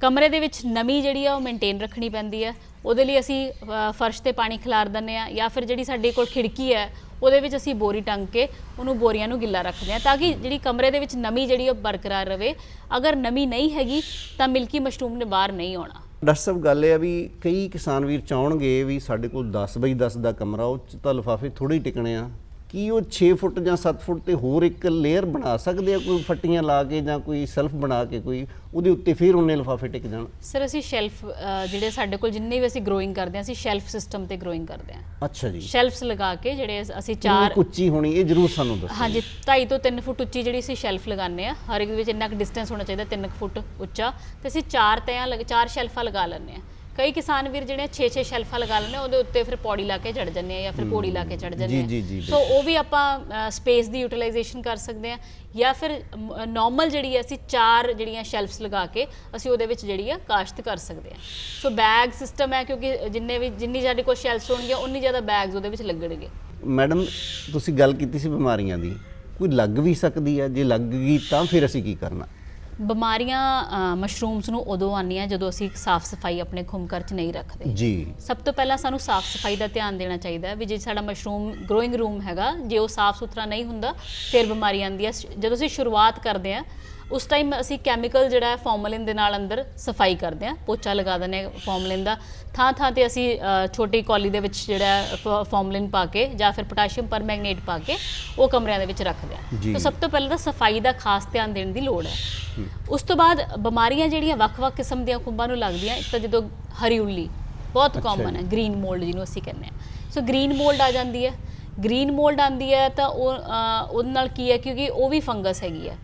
S2: ਕਮਰੇ ਦੇ ਵਿੱਚ ਨਮੀ ਜਿਹੜੀ ਆ ਉਹ ਮੇਨਟੇਨ ਰੱਖਣੀ ਪੈਂਦੀ ਹੈ। ਉਹਦੇ ਲਈ ਅਸੀਂ ਫਰਸ਼ ਤੇ ਪਾਣੀ ਖਿਲਾਰ ਦਿੰਦੇ ਆ ਜਾਂ ਫਿਰ ਜਿਹੜੀ ਸਾਡੇ ਕੋਲ ਖਿੜਕੀ ਹੈ ਉਹਦੇ ਵਿੱਚ ਅਸੀਂ ਬੋਰੀ ਟੰਗ ਕੇ ਉਹਨੂੰ ਬੋਰੀਆਂ ਨੂੰ ਗਿੱਲਾ ਰੱਖਦੇ ਹਾਂ ਤਾਂ ਕਿ ਜਿਹੜੀ ਕਮਰੇ ਦੇ ਵਿੱਚ ਨਮੀ ਜਿਹੜੀ ਉਹ ਬਰਕਰਾਰ ਰਵੇ ਅਗਰ ਨਮੀ ਨਹੀਂ ਹੈਗੀ ਤਾਂ ਮਿਲਕੀ ਮਸ਼ਰੂਮ ਨੇ ਬਾਹਰ ਨਹੀਂ ਆਉਣਾ।
S1: ਡਾਕਟਰ ਸਾਹਿਬ, ਗੱਲ ਇਹ ਆ ਵੀ ਕਈ ਕਿਸਾਨ ਵੀਰ ਚਾਹਣਗੇ ਵੀ ਸਾਡੇ ਕੋਲ 10 ਬਾਈ 10 ਦਾ ਕਮਰਾ, ਉਹ ਚ ਤਾਂ ਲਿਫਾਫੇ ਥੋੜੇ ਹੀ ਟਿਕਣੇ ਆ। ਕੀ ਉਹ 6 ਫੁੱਟ ਜਾਂ 7 ਫੁੱਟ ਤੇ ਹੋਰ ਇੱਕ ਲੇਅਰ ਬਣਾ ਸਕਦੇ ਆ? ਕੋਈ ਫੱਟੀਆਂ ਲਾ ਕੇ ਜਾਂ ਕੋਈ ਸੈਲਫ ਬਣਾ ਕੇ ਕੋਈ ਉਹਦੇ ਉੱਤੇ ਫਿਰ ਉਹਨੇ ਲਿਫਾਫੇ ਟਿਕ ਜਾਣ?
S2: ਸਰ ਅਸੀਂ ਸ਼ੈਲਫ ਜਿਹੜੇ ਸਾਡੇ ਕੋਲ ਜਿੰਨੇ ਵੀ ਅਸੀਂ ਗਰੋਇੰਗ ਕਰਦੇ ਹਾਂ ਅਸੀਂ ਸ਼ੈਲਫ ਸਿਸਟਮ ਤੇ ਗਰੋਇੰਗ ਕਰਦੇ ਹਾਂ।
S1: ਅੱਛਾ ਜੀ।
S2: ਸ਼ੈਲਫਸ ਲਗਾ ਕੇ ਜਿਹੜੇ ਅਸੀਂ ਚਾਰ
S1: ਉੱਚੀ ਹੋਣੀ ਇਹ ਜ਼ਰੂਰ ਸਾਨੂੰ ਦੱਸੋ
S2: ਹਾਂਜੀ 2.5 ਤੋਂ 3 ਫੁੱਟ ਉੱਚੀ ਜਿਹੜੀ ਅਸੀਂ ਸ਼ੈਲਫ ਲਗਾਉਂਦੇ ਆ ਹਰ ਇੱਕ ਦੇ ਵਿੱਚ ਇੰਨਾ ਕੁ ਡਿਸਟੈਂਸ ਹੋਣਾ ਚਾਹੀਦਾ 3 ਫੁੱਟ ਉੱਚਾ। ਤੇ ਅਸੀਂ ਚਾਰ ਤਿਆਂ ਚਾਰ ਸ਼ੈਲਫਾਂ ਲਗਾ ਲੈਂਦੇ ਆ ਕਈ ਕਿਸਾਨ ਵੀਰ ਜਿਹੜੇ 6-6 ਸ਼ੈਲਫਾਂ ਲਗਾ ਲੈਂਦੇ ਉਹਦੇ ਉੱਤੇ ਫਿਰ ਪੌੜੀ ਲਾ ਕੇ ਚੜ ਜਾਂਦੇ ਆ ਜਾਂ ਫਿਰ ਪੌੜੀ ਲਾ ਕੇ ਚੜ ਜਾਂਦੇ ਆ।
S1: ਜੀ, ਜੀ,
S2: ਸੋ ਉਹ ਵੀ ਆਪਾਂ ਸਪੇਸ ਦੀ ਯੂਟਿਲਾਈਜੇਸ਼ਨ ਕਰ ਸਕਦੇ ਆ ਜਾਂ ਫਿਰ ਨਾਰਮਲ ਜਿਹੜੀ ਹੈ ਅਸੀਂ ਚਾਰ ਜਿਹੜੀਆਂ ਸ਼ੈਲਫਸ ਲਗਾ ਕੇ ਅਸੀਂ ਉਹਦੇ ਵਿੱਚ ਜਿਹੜੀ ਆ ਕਾਸ਼ਤ ਕਰ ਸਕਦੇ ਆ। ਸੋ ਬੈਗ ਸਿਸਟਮ ਹੈ ਕਿਉਂਕਿ ਜਿੰਨੇ ਵੀ ਜਿੰਨੀ ਸਾਡੇ ਕੋਲ ਸ਼ੈਲਫਸ ਹੋਣਗੀਆਂ ਉਨੀ ਜ਼ਿਆਦਾ ਬੈਗਸ ਉਹਦੇ ਵਿੱਚ ਲੱਗਣਗੇ।
S1: ਮੈਡਮ ਤੁਸੀਂ ਗੱਲ ਕੀਤੀ ਸੀ ਬਿਮਾਰੀਆਂ ਦੀ। ਕੋਈ ਲੱਗ ਵੀ ਸਕਦੀ ਆ। ਜੇ ਲੱਗ ਗਈ ਤਾਂ ਫਿਰ ਅਸੀਂ ਕੀ ਕਰਨਾ?
S2: ਬਿਮਾਰੀਆਂ ਮਸ਼ਰੂਮਸ ਨੂੰ ਉਦੋਂ ਆਉਂਦੀਆਂ ਜਦੋਂ ਅਸੀਂ ਸਾਫ਼ ਸਫ਼ਾਈ ਆਪਣੇ ਖੁੰਮ ਘਰ 'ਚ ਨਹੀਂ ਰੱਖਦੇ।
S1: ਜੀ।
S2: ਸਭ ਤੋਂ ਪਹਿਲਾਂ ਸਾਨੂੰ ਸਾਫ਼ ਸਫ਼ਾਈ ਦਾ ਧਿਆਨ ਦੇਣਾ ਚਾਹੀਦਾ ਹੈ ਵੀ ਜੇ ਸਾਡਾ ਮਸ਼ਰੂਮ ਗਰੋਇੰਗ ਰੂਮ ਹੈਗਾ ਜੇ ਉਹ ਸਾਫ਼ ਸੁਥਰਾ ਨਹੀਂ ਹੁੰਦਾ ਫਿਰ ਬਿਮਾਰੀ ਆਉਂਦੀ ਹੈ। ਜਦੋਂ ਅਸੀਂ ਸ਼ੁਰੂਆਤ ਕਰਦੇ ਹਾਂ ਉਸ ਟਾਈਮ ਅਸੀਂ ਕੈਮੀਕਲ ਜਿਹੜਾ ਹੈ ਫਾਰਮਲਿਨ ਦੇ ਨਾਲ ਅੰਦਰ ਸਫ਼ਾਈ ਕਰਦੇ ਹਾਂ। ਪੋਚਾ ਲਗਾ ਦਿੰਦੇ ਹਾਂ ਫਾਰਮਲਿਨ ਦਾ। ਥਾਂ ਥਾਂ ਤੇ ਅਸੀਂ ਛੋਟੀ ਕੌਲੀ ਦੇ ਵਿੱਚ ਜਿਹੜਾ ਫਾਰਮਲਿਨ ਪਾ ਕੇ ਜਾਂ ਫਿਰ ਪੋਟਾਸ਼ੀਅਮ ਪਰਮੈਂਗਨੇਟ ਪਾ ਕੇ ਉਹ ਕਮਰਿਆਂ ਦੇ ਵਿੱਚ ਰੱਖਦੇ
S1: ਜੀ।
S2: ਤਾਂ ਸਭ ਤੋਂ ਪਹਿਲਾਂ ਤਾਂ ਸਫ਼ਾਈ ਦਾ ਖਾਸ ਧਿਆਨ ਦੇਣ ਦੀ ਲੋੜ ਹੈ। ਉਸ ਤੋਂ ਬਾਅਦ ਬਿਮਾਰੀਆਂ ਜਿਹੜੀਆਂ ਵੱਖ-ਵੱਖ ਕਿਸਮ ਦੀਆਂ ਖੁੰਬਾਂ ਨੂੰ ਲੱਗਦੀਆਂ ਇੱਕ ਤਾਂ ਜਦੋਂ ਹਰੀ ਉੱਲੀ ਬਹੁਤ ਕਾਮਨ। ਹੈ ਗ੍ਰੀਨ ਮੋਲਡ ਜਿਹਨੂੰ ਅਸੀਂ ਕਹਿੰਦੇ ਆ ਸੋ ਗ੍ਰੀਨ ਮੋਲਡ ਆ ਜਾਂਦੀ ਹੈ। ਗ੍ਰੀਨ ਮੋਲਡ ਆਂਦੀ ਹੈ ਤਾਂ ਉਹ ਉਹਦੇ ਨਾਲ ਕੀ ਹੈ? ਕਿਉਂਕਿ ਉਹ ਵੀ ਫੰਗਸ ਹੈਗੀ ਹੈ।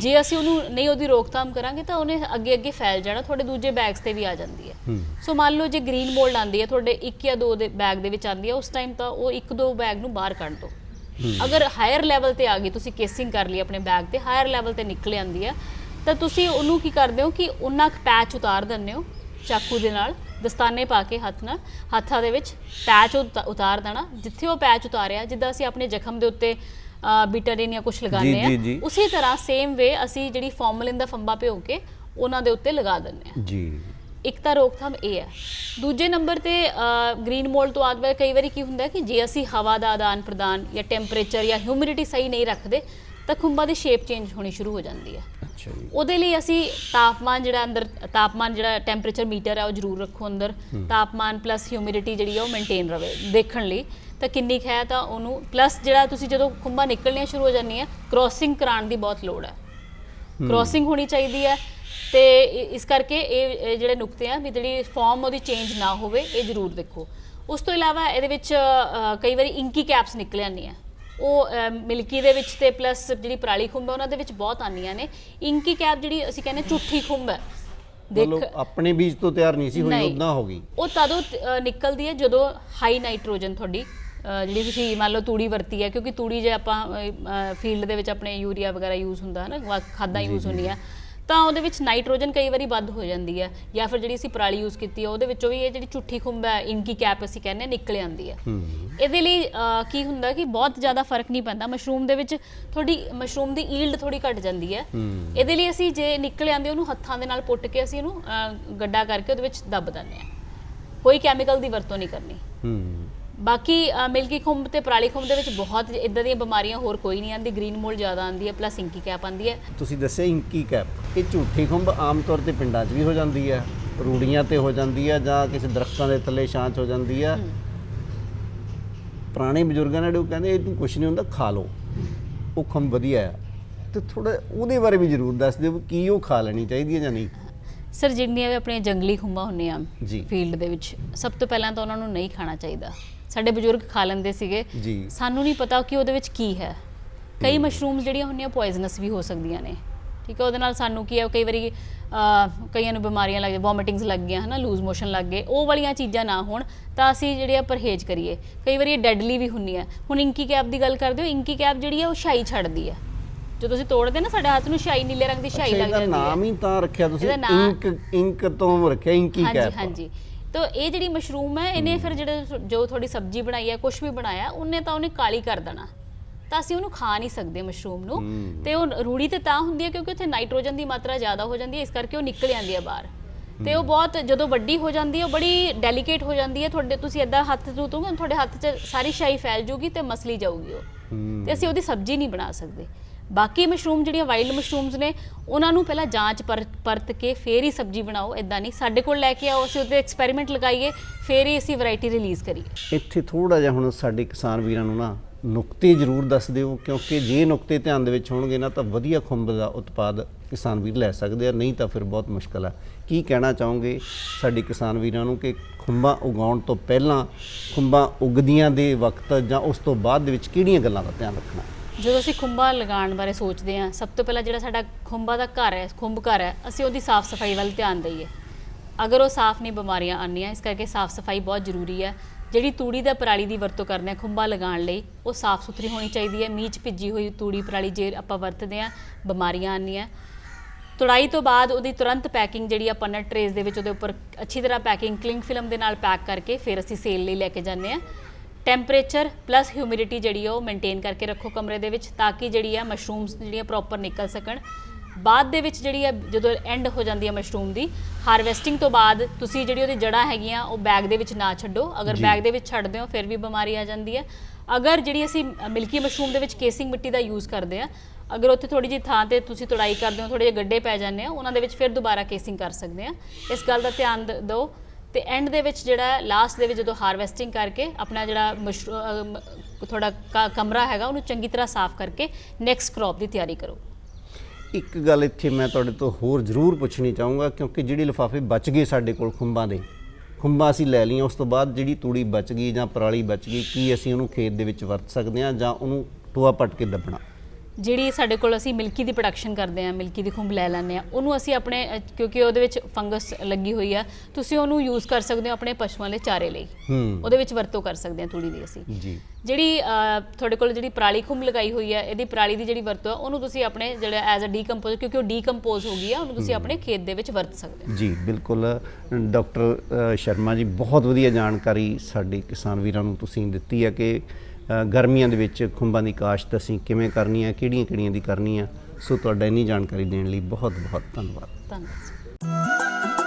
S2: ਜੇ ਅਸੀਂ ਉਹਨੂੰ ਨਹੀਂ ਉਹਦੀ ਰੋਕਥਾਮ ਕਰਾਂਗੇ ਤਾਂ ਉਹਨੇ ਅੱਗੇ ਅੱਗੇ ਫੈਲ ਜਾਣਾ ਤੁਹਾਡੇ ਦੂਜੇ ਬੈਗਸ ਤੇ ਵੀ ਆ ਜਾਂਦੀ ਹੈ।
S1: ਹੂੰ।
S2: ਸੋ ਮੰਨ ਲਓ ਜੇ ਗ੍ਰੀਨ ਮੋਲਡ ਆਂਦੀ ਹੈ ਤੁਹਾਡੇ ਇੱਕ ਜਾਂ ਦੋ ਦੇ ਬੈਗ ਦੇ ਵਿੱਚ ਆਂਦੀ ਹੈ ਉਸ ਟਾਈਮ ਤਾਂ ਉਹ ਇੱਕ ਦੋ ਬੈਗ ਨੂੰ ਬਾਹਰ ਕੱਢ ਦਿਓ ਅਗਰ ਹਾਇਰ ਲੈਵਲ ਤੇ ਆ ਗਈ ਤੁਸੀਂ ਕੇਸਿੰਗ ਕਰ ਲਈ ਆਪਣੇ ਬੈਗ ਤੇ ਹਾਇਰ ਲੈਵਲ ਤੇ ਨਿਕਲ ਆਂਦੀ ਹੈ ਤਾਂ ਤੁਸੀਂ ਉਹਨੂੰ ਕੀ ਕਰਦੇ ਹੋ ਕਿ ਉਹਨਾਂ ਕੁ ਪੈਚ ਉਤਾਰ ਦਿੰਦੇ ਹੋ ਚਾਕੂ ਦੇ ਨਾਲ ਦਸਤਾਨੇ ਪਾ ਕੇ ਹੱਥ ਨਾਲ ਹੱਥਾਂ ਦੇ ਵਿੱਚ ਪੈਚ ਉਤਾ- ਉਤਾਰ ਦੇਣਾ ਜਿੱਥੇ ਉਹ ਪੈਚ ਉਤਾਰਿਆ ਜਿੱਦਾਂ ਅਸੀਂ ਆਪਣੇ ਜ਼ਖਮ ਦੇ ਉੱਤੇ ਬਿਟਰਿਨ ਜਾਂ ਕੁਝ ਲਗਾਉਂਦੇ। ਆ ਉਸੇ ਤਰ੍ਹਾਂ ਸੇਮ ਵੇ ਅਸੀਂ ਜਿਹੜੀ ਫਾਰਮਲਿਨ ਦਾ ਫੰਬਾ ਭਿਓ ਕੇ ਉਹਨਾਂ ਦੇ ਉੱਤੇ ਲਗਾ ਦਿੰਦੇ ਆ
S1: ਜੀ।
S2: ਇੱਕ ਤਾਂ ਰੋਕਥਾਮ ਇਹ ਹੈ। ਦੂਜੇ ਨੰਬਰ ਤੇ ਗ੍ਰੀਨ ਮੋਲਡ ਤੋਂ ਬਾਅਦ ਕਈ ਵਾਰੀ ਕੀ ਹੁੰਦਾ ਕਿ ਜੇ ਅਸੀਂ ਹਵਾ ਦਾ ਆਦਾਨ ਪ੍ਰਦਾਨ ਜਾਂ ਟੈਂਪਰੇਚਰ ਜਾਂ ਹਿਊਮਿਡਿਟੀ ਸਹੀ ਨਹੀਂ ਰੱਖਦੇ ਤਾਂ ਖੁੰਬਾਂ ਦੀ ਸ਼ੇਪ ਚੇਂਜ ਹੋਣੀ ਸ਼ੁਰੂ ਹੋ ਜਾਂਦੀ ਹੈ। ਉਹਦੇ ਲਈ ਅਸੀਂ ਤਾਪਮਾਨ ਜਿਹੜਾ ਅੰਦਰ ਤਾਪਮਾਨ ਜਿਹੜਾ ਟੈਂਪਰੇਚਰ ਮੀਟਰ ਹੈ ਉਹ ਜ਼ਰੂਰ ਰੱਖੋ ਅੰਦਰ। ਤਾਪਮਾਨ ਪਲੱਸ ਹਿਊਮਿਡਿਟੀ ਜਿਹੜੀ ਹੈ ਉਹ ਮੇਨਟੇਨ ਰਵੇ ਦੇਖਣ ਲਈ। ਤਾਂ ਕਿੰਨੀ ਹੈ ਤਾਂ ਉਹਨੂੰ ਪਲੱਸ ਜਿਹੜਾ ਤੁਸੀਂ ਜਦੋਂ ਖੁੰਬਾਂ ਨਿਕਲਣੀਆਂ ਸ਼ੁਰੂ ਹੋ ਜਾਂਦੀਆਂ ਕ੍ਰੋਸਿੰਗ ਕਰਾਉਣ ਦੀ ਬਹੁਤ ਲੋੜ ਹੈ। ਕ੍ਰੋਸਿੰਗ ਹੋਣੀ ਚਾਹੀਦੀ ਹੈ ਤੇ ਇਸ ਕਰਕੇ ਇਹ ਜਿਹੜੇ ਨੁਕਤੇ ਆ ਵੀ ਜਿਹੜੀ ਫਾਰਮ ਉਹਦੀ ਚੇਂਜ ਨਾ ਹੋਵੇ ਇਹ ਜ਼ਰੂਰ ਦੇਖੋ। ਉਸ ਤੋਂ ਇਲਾਵਾ ਇਹਦੇ ਵਿੱਚ ਕਈ ਵਾਰੀ ਇੰਕੀ ਕੈਪਸ ਨਿਕਲ ਆਉਂਦੀਆਂ ਉਹ ਮਿਲਕੀ ਦੇ ਵਿੱਚ ਤੇ ਪਲੱਸ ਜਿਹੜੀ ਪਰਾਲੀ ਖੁੰਬ ਹੈ ਉਹਨਾਂ ਦੇ ਵਿੱਚ ਬਹੁਤ ਆਉਂਦੀਆਂ ਨੇ। ਇੰਕੀ ਕੈਪ ਜਿਹੜੀ ਅਸੀਂ ਕਹਿੰਦੇ ਝੂਠੀ ਖੁੰਬ ਹੈ। ਦੇਖ।
S1: ਆਪਣੇ ਬੀਜ ਤੋਂ ਤਿਆਰ ਨਹੀਂ ਸੀ ਹੋਈ। ਉਦਾਂ ਹੋ ਗਈ।
S2: ਉਹ ਤਦੋਂ ਨਿਕਲਦੀ ਹੈ ਜਦੋਂ ਹਾਈ ਨਾਈਟ੍ਰੋਜਨ ਤੁਹਾਡੀ ਜਿਹੜੀ ਤੁਸੀਂ ਮੰਨ ਲਓ ਤੂੜੀ ਵਰਤੀ ਹੈ ਕਿਉਂਕਿ ਤੂੜੀ ਜੇ ਆਪਾਂ ਫੀਲਡ ਦੇ ਵਿੱਚ ਆਪਣੇ ਯੂਰੀਆ ਵਗੈਰਾ ਯੂਜ਼ ਹੁੰਦਾ ਹੈ ਨਾ ਖਾਦਾਂ ਯੂਜ਼ ਹੁੰਦੀਆਂ। ਤਾਂ ਉਹਦੇ ਵਿੱਚ ਨਾਈਟ੍ਰੋਜਨ ਕਈ ਵਾਰੀ ਵੱਧ ਹੋ ਜਾਂਦੀ ਹੈ ਜਾਂ ਫਿਰ ਜਿਹੜੀ ਅਸੀਂ ਪਰਾਲੀ ਯੂਜ਼ ਕੀਤੀ ਹੈ ਉਹਦੇ ਵਿੱਚੋਂ ਵੀ ਇਹ ਜਿਹੜੀ ਝੁੱਠੀ ਖੁੰਬ ਹੈ ਇਨਕੀ ਕੈਪ ਅਸੀਂ ਕਹਿੰਦੇ ਹਾਂ, ਨਿਕਲ ਆਉਂਦੀ ਹੈ।
S1: ਹੂੰ।
S2: ਇਹਦੇ ਲਈ ਕੀ ਹੁੰਦਾ ਕਿ ਬਹੁਤ ਜ਼ਿਆਦਾ ਫ਼ਰਕ ਨਹੀਂ ਪੈਂਦਾ। ਮਸ਼ਰੂਮ ਦੇ ਵਿੱਚ ਤੁਹਾਡੀ ਮਸ਼ਰੂਮ ਦੀ ਈਲਡ ਥੋੜੀ ਘਟ ਜਾਂਦੀ ਹੈ।
S1: ਹੂੰ।
S2: ਇਹਦੇ ਲਈ ਅਸੀਂ ਜੇ ਨਿਕਲ ਆਂਦੇ ਉਹਨੂੰ ਹੱਥਾਂ ਦੇ ਨਾਲ ਪੁੱਟ ਕੇ ਅਸੀਂ ਉਹਨੂੰ ਗੱਡਾ ਕਰਕੇ ਉਹਦੇ ਵਿੱਚ ਦੱਬ ਦਿੰਦੇ ਆ ਕੋਈ ਕੈਮੀਕਲ ਦੀ ਵਰਤੋਂ ਨਹੀਂ ਕਰਨੀ।
S1: ਹੂੰ।
S2: ਬਾਕੀ ਮਿਲਕੀ ਖੁੰਬ ਤੇ ਪਰਾਲੀ ਖੁੰਬ ਦੇ ਵਿੱਚ ਬਹੁਤ ਇਦਾਂ ਦੀਆਂ ਬਿਮਾਰੀਆਂ ਹੋਰ ਕੋਈ ਨਹੀਂ ਆਂਦੀ ਗ੍ਰੀਨ ਮੋਲਡ ਜ਼ਿਆਦਾ ਆਂਦੀ ਹੈ ਪਲੱਸ ਇੰਕੀ ਕੈਪ ਆਂਦੀ ਹੈ।
S1: ਤੁਸੀਂ ਦੱਸਿਆ ਇੰਕੀ ਕੈਪ ਇਹ ਝੂਠੀ ਖੁੰਬ ਆਮ ਤੌਰ ਤੇ ਪਿੰਡਾਂ 'ਚ ਵੀ ਹੋ ਜਾਂਦੀ ਹੈ ਰੂੜੀਆਂ ਤੇ ਹੋ ਜਾਂਦੀ ਹੈ ਜਾਂ ਕਿਸੇ ਦਰਖਤਾਂ ਦੇ ਥੱਲੇ ਛਾਂ 'ਚ ਹੋ ਜਾਂਦੀ ਹੈ। ਪੁਰਾਣੇ ਬਜ਼ੁਰਗਾਂ ਨੇ ਉਹ ਕਹਿੰਦੇ ਇਹ ਕੁਝ ਨਹੀਂ ਹੁੰਦਾ ਖਾ ਲਓ। ਉਹ ਖੁੰਬ ਵਧੀਆ ਆ ਤੇ ਥੋੜਾ ਉਹਦੇ ਬਾਰੇ ਵੀ ਜ਼ਰੂਰ ਦੱਸ ਦਿਓ ਕੀ ਉਹ ਖਾ ਲੈਣੀ ਚਾਹੀਦੀ ਹੈ ਜਾਂ ਨਹੀਂ।
S2: ਸਰ ਜਿੰਨੀਆਂ ਵੀ ਆਪਣੀਆਂ ਜੰਗਲੀ ਖੁੰਬਾਂ ਹੁੰਦੀਆਂ
S1: ਜੀ।
S2: ਫੀਲਡ ਦੇ ਵਿੱਚ ਸਭ ਤੋਂ ਪਹਿਲਾਂ ਤਾਂ ਉਹਨਾਂ ਨੂੰ ਨਹੀਂ ਖਾਣਾ ਚਾਹੀਦਾ। ਸਾਡੇ ਬਜ਼ੁਰਗ ਖਾ ਲੈਂਦੇ ਸੀਗੇ।
S1: ਜੀ।
S2: ਸਾਨੂੰ ਨਹੀਂ ਪਤਾ ਕਿ ਉਹਦੇ ਵਿੱਚ ਕੀ ਹੈ। ਕਈ ਮਸ਼ਰੂਮਸ ਜਿਹੜੀਆਂ ਹੁੰਦੀਆਂ ਪੋਇਜ਼ਨਸ ਵੀ ਹੋ ਸਕਦੀਆਂ ਨੇ। ਠੀਕ ਹੈ ਉਹਦੇ ਨਾਲ ਸਾਨੂੰ ਕੀ ਹੈ ਕਈ ਵਾਰੀ ਅਹ, ਕਈਆਂ ਨੂੰ ਬਿਮਾਰੀਆਂ ਲੱਗ ਵੋਮਿਟਿੰਗਸ ਲੱਗ ਗਈਆਂ ਹਨਾ ਲੂਜ਼ ਮੋਸ਼ਨ ਲੱਗ ਗਏ। ਉਹ ਵਾਲੀਆਂ ਚੀਜ਼ਾਂ ਨਾ ਹੋਣ ਤਾਂ ਅਸੀਂ ਜਿਹੜੇ ਆ ਪਰਹੇਜ਼ ਕਰੀਏ। ਕਈ ਵਾਰੀ ਇਹ ਡੈਡਲੀ ਵੀ ਹੁੰਦੀ ਹੈ ਹੁਣ ਇੰਕੀ ਕੈਪ ਦੀ ਗੱਲ ਕਰਦੇ ਹੋ ਇੰਕੀ ਕੈਪ ਜਿਹੜੀ ਹੈ ਉਹ ਸ਼ਾਈ ਛੱਡਦੀ ਹੈ। ਜਦੋਂ ਅਸੀਂ ਤੋੜਦੇ ਨਾ ਸਾਡੇ ਹੱਥ ਨੂੰ ਸ਼ਾਈ ਨੀਲੇ ਰੰਗ ਦੀ ਸ਼ਾਈ ਲੱਗ
S1: ਇਹਦਾ
S2: ਜਾਂਦੀ ਹੈ।
S1: ਨਾਮ ਹੀ ਤਾਂ ਰੱਖਿਆ ਤੁਸੀਂ
S2: ਇਹਦਾ ਨਾਂ-
S1: ਇੰਕ ਇੰਕ ਤੋਂ ਰੱਖਿਆ ਇੰਕੀ
S2: ਹਾਂਜੀ
S1: ਕੈਪ।
S2: ਹਾਂਜੀ। ਤਾਂ ਇਹ ਜਿਹੜੀ ਮਸ਼ਰੂਮ ਹੈ ਇਹਨੇ ਫਿਰ ਜਿਹੜੇ ਜੋ ਥੋੜੀ ਸਬਜ਼ੀ ਬਣਾਈ ਹੈ ਕੁਝ ਵੀ ਬਣਾਇਆ ਉਹਨੇ ਤਾਂ ਉਹਨੇ ਕਾਲੀ ਕਰ ਦੇਣਾ। ਤਾਂ ਅਸੀਂ ਉਹਨੂੰ ਖਾ ਨਹੀਂ ਸਕਦੇ ਮਸ਼ਰੂਮ ਨੂੰ। ਤੇ ਉਹ ਰੂੜੀ ਤੇ ਤਾਂ ਹੁੰਦੀ ਹੈ ਕਿਉਂਕਿ ਉੱਥੇ ਨਾਈਟ੍ਰੋਜਨ ਦੀ ਮਾਤਰਾ ਜ਼ਿਆਦਾ ਹੋ ਜਾਂਦੀ ਹੈ ਇਸ ਕਰਕੇ ਉਹ ਨਿਕਲ ਜਾਂਦੀ ਹੈ ਬਾਹਰ। ਤੇ ਉਹ ਬਹੁਤ ਜਦੋਂ ਵੱਡੀ ਹੋ ਜਾਂਦੀ ਹੈ ਉਹ ਬੜੀ ਡੈਲੀਕੇਟ ਹੋ ਜਾਂਦੀ ਹੈ। ਤੁਹਾਡੇ ਤੁਸੀਂ ਇਦਾਂ ਹੱਥ ਧੋਤੋਗੇ ਤੁਹਾਡੇ ਹੱਥ 'ਚ ਸਾਰੀ ਸ਼ਾਈ ਫੈਲ ਜਾਊਗੀ ਤੇ ਮਸਲੀ ਜਾਊਗੀ ਉਹ। ਤੇ ਅਸੀਂ ਉਹਦੀ ਸਬਜ਼ੀ ਨਹੀਂ ਬਣਾ ਸਕਦੇ। ਬਾਕੀ ਮਸ਼ਰੂਮ ਜਿਹੜੀਆਂ ਵਾਈਲਡ ਮਸ਼ਰੂਮਸ ਨੇ, ਉਹਨਾਂ ਨੂੰ ਪਹਿਲਾਂ ਜਾਂਚ ਪਰ- ਪਰਤ ਕੇ ਫੇਰ ਹੀ ਸਬਜ਼ੀ ਬਣਾਓ ਇਦਾਂ ਨਹੀਂ। ਸਾਡੇ ਕੋਲ ਲੈ ਕੇ ਆਓ, ਅਸੀਂ ਉਹਦੇ ਐਕਸਪੈਰੀਮੈਂਟ ਲਗਾਈਏ, ਫੇਰ ਹੀ ਅਸੀਂ ਵੈਰਾਈਟੀ ਰਿਲੀਜ਼ ਕਰੀਏ।
S1: ਇੱਥੇ ਥੋੜਾ ਜਿਹਾ ਹੁਣ ਸਾਡੇ ਕਿਸਾਨ ਵੀਰਾਂ ਨੂੰ ਨਾ ਨੁਕਤੇ ਜ਼ਰੂਰ ਦੱਸ ਦਿਓ, ਕਿਉਂਕਿ ਜੇ ਨੁਕਤੇ ਧਿਆਨ ਦੇ ਵਿੱਚ ਹੋਣਗੇ ਨਾ, ਤਾਂ ਵਧੀਆ ਖੁੰਬ ਦਾ ਉਤਪਾਦ ਕਿਸਾਨ ਵੀਰ ਲੈ ਸਕਦੇ ਆ, ਨਹੀਂ ਤਾਂ ਫਿਰ ਬਹੁਤ ਮੁਸ਼ਕਲ ਆ। ਕੀ ਕਹਿਣਾ ਚਾਹੋਗੇ ਸਾਡੇ ਕਿਸਾਨ ਵੀਰਾਂ ਨੂੰ ਕਿ ਖੁੰਬਾਂ ਉਗਾਉਣ ਤੋਂ ਪਹਿਲਾਂ, ਖੁੰਬਾਂ ਉਗਦੀਆਂ ਦੇ ਵਕਤ ਜਾਂ ਉਸ ਤੋਂ ਬਾਅਦ ਦੇ ਵਿੱਚ ਕਿਹੜੀਆਂ ਗੱਲਾਂ ਦਾ ਧਿਆਨ ਰੱਖਣਾ?
S2: ਜਦੋਂ ਅਸੀਂ ਖੁੰਬਾਂ ਲਗਾਉਣ ਬਾਰੇ ਸੋਚਦੇ ਹਾਂ, ਸਭ ਤੋਂ ਪਹਿਲਾਂ ਜਿਹੜਾ ਸਾਡਾ ਖੁੰਬਾਂ ਦਾ ਘਰ ਹੈ ਖੁੰਬ ਘਰ ਹੈ, ਅਸੀਂ ਉਹਦੀ ਸਾਫ਼ ਸਫ਼ਾਈ ਵੱਲ ਧਿਆਨ ਦਈਏ। ਅਗਰ ਉਹ ਸਾਫ਼ ਨਹੀਂ, ਬਿਮਾਰੀਆਂ ਆਉਂਦੀਆਂ, ਇਸ ਕਰਕੇ ਸਾਫ਼ ਸਫ਼ਾਈ ਬਹੁਤ ਜ਼ਰੂਰੀ ਹੈ। ਜਿਹੜੀ ਤੂੜੀ ਦਾ ਪਰਾਲੀ ਦੀ ਵਰਤੋਂ ਕਰਦੇ ਹਾਂ ਖੁੰਬਾਂ ਲਗਾਉਣ ਲਈ, ਉਹ ਸਾਫ਼ ਸੁਥਰੀ ਹੋਣੀ ਚਾਹੀਦੀ ਹੈ। ਮੀਚ ਭਿੱਜੀ ਹੋਈ ਤੂੜੀ ਪਰਾਲੀ ਜੇ ਆਪਾਂ ਵਰਤਦੇ ਹਾਂ, ਬਿਮਾਰੀਆਂ ਆਉਂਦੀਆਂ। ਤੁੜਾਈ ਤੋਂ ਬਾਅਦ ਉਹਦੀ ਤੁਰੰਤ ਪੈਕਿੰਗ ਜਿਹੜੀ ਆਪਾਂ ਨਟ ਟਰੇਸ ਦੇ ਵਿੱਚ ਉਹਦੇ ਉੱਪਰ ਅੱਛੀ ਤਰ੍ਹਾਂ ਪੈਕਿੰਗ, ਕਲਿੰਗ ਫਿਲਮ ਦੇ ਨਾਲ ਪੈਕ ਕਰਕੇ ਫਿਰ ਅਸੀਂ ਸੇਲ ਲਈ ਲੈ ਕੇ ਜਾਂਦੇ ਹਾਂ। ਟੈਂਪਰੇਚਰ ਪਲੱਸ ਹਿਊਮਿਡਿਟੀ ਜਿਹੜੀ ਆ ਉਹ ਮੇਨਟੇਨ ਕਰਕੇ ਰੱਖੋ ਕਮਰੇ ਦੇ ਵਿੱਚ ਤਾਂ ਕਿ ਜਿਹੜੀ ਆ ਮਸ਼ਰੂਮਸ ਜਿਹੜੀਆਂ ਪ੍ਰੋਪਰ ਨਿਕਲ ਸਕਣ। ਬਾਅਦ ਦੇ ਵਿੱਚ ਜਿਹੜੀ ਹੈ ਜਦੋਂ ਐਂਡ ਹੋ ਜਾਂਦੀ ਹੈ ਮਸ਼ਰੂਮ ਦੀ ਹਾਰਵੈਸਟਿੰਗ ਤੋਂ ਬਾਅਦ ਤੁਸੀਂ ਜਿਹੜੀ ਉਹਦੀ ਜੜ੍ਹਾਂ ਹੈਗੀਆਂ ਉਹ ਬੈਗ ਦੇ ਵਿੱਚ ਨਾ ਛੱਡੋ। ਅਗਰ
S1: ਜੀ।
S2: ਬੈਗ ਦੇ ਵਿੱਚ ਛੱਡਦੇ ਹੋ ਫਿਰ ਵੀ ਬਿਮਾਰੀ ਆ ਜਾਂਦੀ ਹੈ ਅਗਰ ਜਿਹੜੀ ਅਸੀਂ ਮਿਲਕੀ ਮਸ਼ਰੂਮ ਦੇ ਵਿੱਚ ਕੇਸਿੰਗ ਮਿੱਟੀ ਦਾ ਯੂਜ਼ ਕਰਦੇ ਆ ਅਗਰ ਉੱਥੇ ਥੋੜੀ ਜਿਹੀ ਥਾਂ ਤੇ ਤੁਸੀਂ ਤੁੜਾਈ ਕਰਦੇ ਹੋ ਥੋੜੇ ਜਿਹੇ ਗੱਡੇ ਪੈ ਜਾਂਦੇ ਆ ਉਹਨਾਂ ਦੇ ਵਿੱਚ ਫਿਰ ਦੁਬਾਰਾ ਕੇਸਿੰਗ ਕਰ ਸਕਦੇ ਆ। ਇਸ ਗੱਲ ਦਾ ਧਿਆਨ ਦਿਓ। ਤੇ ਐਂਡ ਦੇ ਵਿੱਚ ਜਿਹੜਾ ਲਾਸਟ ਦੇ ਵਿੱਚ ਜਦੋਂ ਹਾਰਵੈਸਟਿੰਗ ਕਰਕੇ ਆਪਣਾ ਜਿਹੜਾ ਮਸ਼ਰੂਮ ਥੋੜਾ ਕਮਰਾ ਹੈਗਾ, ਉਹਨੂੰ ਚੰਗੀ ਤਰ੍ਹਾਂ ਸਾਫ਼ ਕਰਕੇ ਨੈਕਸਟ ਕ੍ਰੌਪ ਦੀ ਤਿਆਰੀ ਕਰੋ।
S1: ਇੱਕ ਗੱਲ ਇੱਥੇ ਮੈਂ ਤੁਹਾਡੇ ਤੋਂ ਹੋਰ ਜ਼ਰੂਰ ਪੁੱਛਣੀ ਚਾਹੂੰਗਾ, ਕਿਉਂਕਿ ਜਿਹੜੀ ਲਿਫਾਫੇ ਬਚ ਗਏ ਸਾਡੇ ਕੋਲ ਖੁੰਬਾਂ ਦੇ, ਖੁੰਬਾਂ ਅਸੀਂ ਲੈ ਲਈਆਂ, ਉਸ ਤੋਂ ਬਾਅਦ ਜਿਹੜੀ ਤੂੜੀ ਬਚ ਗਈ ਜਾਂ ਪਰਾਲੀ ਬਚ ਗਈ, ਕੀ ਅਸੀਂ ਉਹਨੂੰ ਖੇਤ ਦੇ ਵਿੱਚ ਵਰਤ ਸਕਦੇ ਹਾਂ ਜਾਂ ਉਹਨੂੰ ਟੋਆ ਪੱਟ ਕੇ ਦੱਬਣਾ?
S2: ਜਿਹੜੀ ਸਾਡੇ ਕੋਲ ਅਸੀਂ ਮਿਲਕੀ ਦੀ ਪ੍ਰੋਡਕਸ਼ਨ ਕਰਦੇ ਆ ਮਿਲਕੀ ਦੀ ਖੁੰਬ ਲੈ ਲੈਂਦੇ ਆ ਉਹਨੂੰ ਅਸੀਂ ਆਪਣੇ ਅ, ਕਿਉਂਕਿ ਉਹਦੇ ਵਿੱਚ ਫੰਗਸ ਲੱਗੀ ਹੋਈ ਆ ਤੁਸੀਂ ਉਹਨੂੰ ਯੂਜ਼ ਕਰ ਸਕਦੇ ਹੋ ਆਪਣੇ ਪਸ਼ੂਆਂ ਲਈ ਚਾਰੇ ਲਈ।
S1: ਹੂੰ।
S2: ਉਹਦੇ ਵਿੱਚ ਵਰਤੋਂ ਕਰ ਸਕਦੇ ਆ ਤੂੜੀ ਦੀ ਅਸੀਂ।
S1: ਜੀ।
S2: ਜਿਹੜੀ ਅ, ਤੁਹਾਡੇ ਕੋਲ ਜਿਹੜੀ ਪਰਾਲੀ ਖੁੰਬ ਲਗਾਈ ਹੋਈ ਹੈ ਇਹਦੀ ਪਰਾਲੀ ਦੀ ਜਿਹੜੀ ਵਰਤੋਂ ਹੈ ਉਹਨੂੰ ਤੁਸੀਂ ਆਪਣੇ ਜਿਹੜਾ ਐਜ਼ ਅ ਡੀਕੰਪੋਜ਼ ਕਿਉਂਕਿ ਉਹ ਡੀਕੰਪੋਜ਼ ਹੋ ਗਈ ਆ ਉਹਨੂੰ ਤੁਸੀਂ ਆਪਣੇ ਖੇਤ ਦੇ ਵਿੱਚ ਵਰਤ ਸਕਦੇ ਹੋ।
S1: ਜੀ ਬਿਲਕੁਲ ਡਾਕਟਰ ਸ਼ਰਮਾ ਜੀ ਬਹੁਤ ਵਧੀਆ ਜਾਣਕਾਰੀ ਸਾਡੇ ਕਿਸਾਨ ਵੀਰਾਂ ਨੂੰ ਤੁਸੀਂ ਦਿੱਤੀ ਹੈ ਕਿ ਗਰਮੀਆਂ ਦੇ ਵਿੱਚ ਖੁੰਬਾਂ ਦੀ ਕਾਸ਼ਤ ਅਸੀਂ ਕਿਵੇਂ ਕਰਨੀ ਹੈ, ਕਿਹੜੀਆਂ ਕਿਹੜੀਆਂ ਦੀ ਕਰਨੀ ਹੈ, ਸੋ ਤੁਹਾਡਾ ਇੰਨੀ ਜਾਣਕਾਰੀ ਦੇਣ ਲਈ ਬਹੁਤ ਬਹੁਤ ਧੰਨਵਾਦ।
S2: ਧੰਨਵਾਦ।